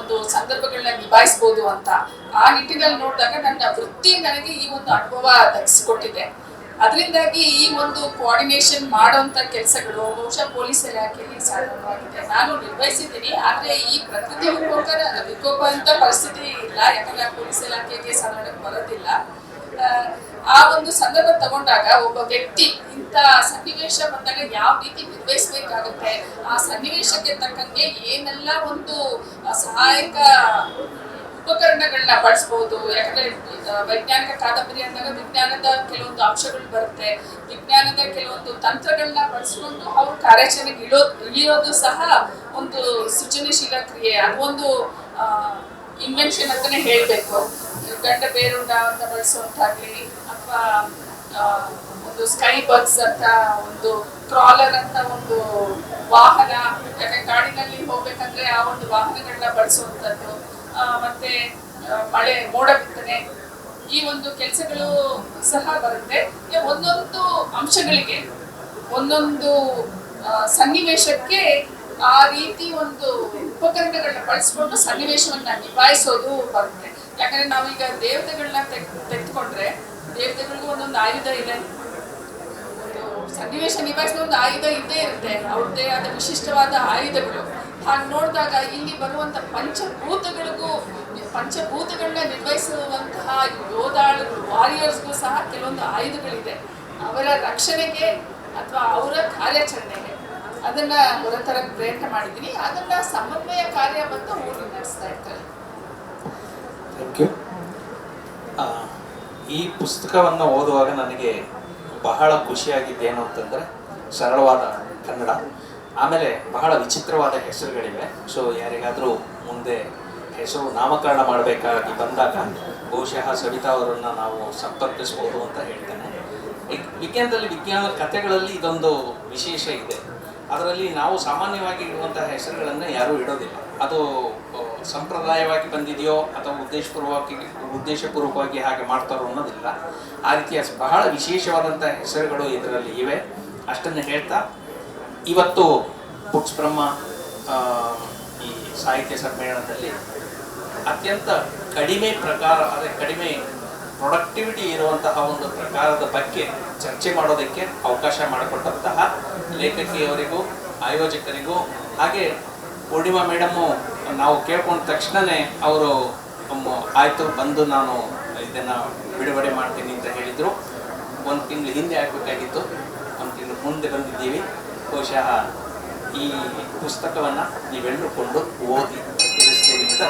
ಒಂದು ಸಂದರ್ಭಗಳನ್ನ ನಿಭಾಯಿಸ್ಬೋದು ಅಂತ ಆ ನಿಟ್ಟಿನಲ್ಲಿ ನೋಡಿದಾಗ ನನ್ನ ವೃತ್ತಿ ನನಗೆ ಈ ಒಂದು ಅನುಭವ ತಗ್ಸಿಕೊಟ್ಟಿದೆ ಅದರಿಂದಾಗಿ ಈ ಒಂದು ಕೋಆರ್ಡಿನೇಷನ್ ಮಾಡುವಂತ ಕೆಲಸಗಳು, ಬಹುಶಃ ಪೊಲೀಸ್ ಇಲಾಖೆಯಲ್ಲಿ ಸಾಧನವಾಗಿದೆ ನಾನು ನಿರ್ವಹಿಸಿದ್ದೀನಿ, ಆದ್ರೆ ಈ ಪ್ರಕೃತಿ ವಿಕೋಪ ವಿಕೋಪ ಅಂತ ಪರಿಸ್ಥಿತಿ ಇಲ್ಲ. ಯಾಕಂದ್ರೆ ಪೊಲೀಸ್ ಇಲಾಖೆಗೆ ಸಾಧಾರಣ ಬರೋದಿಲ್ಲ. ಆ, ಒಂದು ಸಂದರ್ಭ ತಗೊಂಡಾಗ ಒಬ್ಬ ವ್ಯಕ್ತಿ ಇಂಥ ಸನ್ನಿವೇಶ ಬಂದಾಗ ಯಾವ ರೀತಿ ನಿರ್ವಹಿಸಬೇಕಾಗುತ್ತೆ? ಆ ಸನ್ನಿವೇಶಕ್ಕೆ ತಕ್ಕಂಗೆ ಏನೆಲ್ಲ ಒಂದು ಸಹಾಯಕ ಉಪಕರಣಗಳನ್ನ ಬಳಸ್ಬೋದು? ಯಾಕಂದ್ರೆ ವೈಜ್ಞಾನಿಕ ಕಾದಂಬರಿ ಅಂದಾಗ ವಿಜ್ಞಾನದ ಕೆಲವೊಂದು ಅಂಶಗಳು ಬರುತ್ತೆ. ವಿಜ್ಞಾನದ ಕೆಲವೊಂದು ತಂತ್ರಗಳನ್ನ ಬಳಸ್ಕೊಂಡು ಅವ್ರ ಕಾರ್ಯಾಚರಣೆಗೆ ಇಳೋ ಇಳಿಯೋದು ಸಹ ಒಂದು ಸೃಜನಶೀಲ ಕ್ರಿಯೆ. ಅದು ಒಂದು ಇನ್ವೆನ್ಷನ್ ಅಂತಾನೆ ಹೇಳ್ಬೇಕು. ಗಂಡ ಅಂತ ಬಳಸುವಂತಾಗ್ಲಿ ಒಂದು ಸ್ಕೈ ಬಗ್ಸ್ ಅಂತ ಒಂದು ಟ್ರಾಲರ್ ಅಂತ ಒಂದು ವಾಹನ, ಯಾಕಂದ್ರೆ ಕಾಡಿನಲ್ಲಿ ಹೋಗ್ಬೇಕಂದ್ರೆ ಆ ಒಂದು ವಾಹನಗಳನ್ನ ಬಳಸುವಂತದ್ದು ಮತ್ತೆ ಮಳೆ ಮೋಡ ಬಿತ್ತನೆ, ಈ ಒಂದು ಕೆಲಸಗಳು ಸಹ ಬರುತ್ತೆ. ಒಂದೊಂದು ಅಂಶಗಳಿಗೆ, ಒಂದೊಂದು ಸನ್ನಿವೇಶಕ್ಕೆ ಆ ರೀತಿ ಒಂದು ಉಪಕರಣಗಳನ್ನ ಬಳಸ್ಕೊಂಡು ಸನ್ನಿವೇಶವನ್ನ ನಿಭಾಯಿಸೋದು ಬರುತ್ತೆ. ಯಾಕಂದ್ರೆ ನಾವೀಗ ದೇವತೆಗಳನ್ನ ತೆಗ್, ತೆಗೆದುಕೊಂಡ್ರೆ ದೇವತೆಗಳಿಗೂ ಒಂದೊಂದು ಆಯುಧ ಇದೆ. ಒಂದು ಸನ್ನಿವೇಶ ನಿಭಾಯಿಸಿದ ಒಂದು ಆಯುಧ ಇದ್ದೇ ಇರುತ್ತೆ. ಅವ್ರದ್ದೇ ಆದ ವಿಶಿಷ್ಟವಾದ ಆಯುಧಗಳು. ಹಾಗೆ ನೋಡಿದಾಗ ಇಲ್ಲಿ ಬರುವಂತ ಪಂಚಭೂತಗಳಿಗೂ, ಪಂಚಭೂತಗಳನ್ನ ನಿರ್ವಹಿಸುವಂತಹ ಯೋಧಾಳುಗಳು ವಾರಿಯರ್ಸ್ಗೂ ಸಹ ಕೆಲವೊಂದು ಆಯುಧಗಳಿದೆ. ಅವರ ರಕ್ಷಣೆಗೆ ಅಥವಾ ಅವರ ಕಾರ್ಯಾಚರಣೆಗೆ. ಅದನ್ನ ಹೊರತರ ಪ್ರಯತ್ನ ಮಾಡಿದ್ದೀನಿ. ಅದನ್ನ ಸಮನ್ವಯ ಕಾರ್ಯ ಬಂದು ಊರು ನಡೆಸ್ತಾ ಇರ್ತಾರೆ. ಈ ಪುಸ್ತಕವನ್ನು ಓದುವಾಗ ನನಗೆ ಬಹಳ ಖುಷಿಯಾಗಿದ್ದೇನು ಅಂತಂದರೆ ಸರಳವಾದ ಕನ್ನಡ, ಆಮೇಲೆ ಬಹಳ ವಿಚಿತ್ರವಾದ ಹೆಸರುಗಳಿವೆ. ಸೊ ಯಾರಿಗಾದರೂ ಮುಂದೆ ಹೆಸರು ನಾಮಕರಣ ಮಾಡಬೇಕಾಗಿ ಬಂದಾಗ ಬಹುಶಃ ಸವಿತಾ ಅವರನ್ನು ನಾವು ಸಂಪರ್ಕಿಸ್ಬೋದು ಅಂತ ಹೇಳ್ತೇನೆ. ವಿಜ್ಞಾನದಲ್ಲಿ ವಿಜ್ಞಾನ ಕಥೆಗಳಲ್ಲಿ ಇದೊಂದು ವಿಶೇಷ ಇದೆ. ಅದರಲ್ಲಿ ನಾವು ಸಾಮಾನ್ಯವಾಗಿ ಇಡುವಂತಹ ಹೆಸರುಗಳನ್ನು ಯಾರೂ ಇಡೋದಿಲ್ಲ. ಅದು ಸಂಪ್ರದಾಯವಾಗಿ ಬಂದಿದೆಯೋ ಅಥವಾ ಉದ್ದೇಶಪೂರ್ವಕವಾಗಿ ಉದ್ದೇಶಪೂರ್ವಕವಾಗಿ ಹಾಗೆ ಮಾಡ್ತಾರೋ ಅನ್ನೋದಿಲ್ಲ. ಆ ರೀತಿಯ ಬಹಳ ವಿಶೇಷವಾದಂಥ ಹೆಸರುಗಳು ಇದರಲ್ಲಿ ಇವೆ. ಅಷ್ಟನ್ನು ಹೇಳ್ತಾ, ಇವತ್ತು ಬುಕ್ಸ್ ಬ್ರಹ್ಮ ಈ ಸಾಹಿತ್ಯ ಸಮ್ಮೇಳನದಲ್ಲಿ ಅತ್ಯಂತ ಕಡಿಮೆ ಪ್ರಕಾರ ಅಂದರೆ ಕಡಿಮೆ ಪ್ರೊಡಕ್ಟಿವಿಟಿ ಇರುವಂತಹ ಒಂದು ಪ್ರಕಾರದ ಬಗ್ಗೆ ಚರ್ಚೆ ಮಾಡೋದಕ್ಕೆ ಅವಕಾಶ ಮಾಡಿಕೊಟ್ಟಂತಹ ಲೇಖಕಿಯವರಿಗೂ, ಆಯೋಜಕರಿಗೂ, ಹಾಗೆ ಪೂರ್ಣಿಮಾ ಮೇಡಮ್ಮು ನಾವು ಕೇಳ್ಕೊಂಡ ತಕ್ಷಣವೇ ಅವರು ಆಯಿತು, ಬಂದು ನಾನು ಇದನ್ನು ಬಿಡುಗಡೆ ಮಾಡ್ತೀನಿ ಅಂತ ಹೇಳಿದರು. ಒಂದು ತಿಂಗಳು ಹಿಂದೆ ಆಗಬೇಕಾಗಿತ್ತು. ಒಂದು ತಿಂಗಳು ಮುಂದೆ ಬಂದಿದ್ದೀವಿ. ಬಹುಶಃ ಈ ಪುಸ್ತಕವನ್ನು ನೀವೆಲ್ಲರೂ ಕೊಂಡು ಓದಿ ತಿಳಿಸ್ತೀವಿ ಅಂತ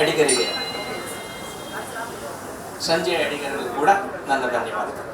ಅಡಿಗರಿಗೆ. ಸಂಜೆ ಅಡಿಗರಿಗೂ ಕೂಡ ನನ್ನ ಧನ್ಯವಾದಗಳು.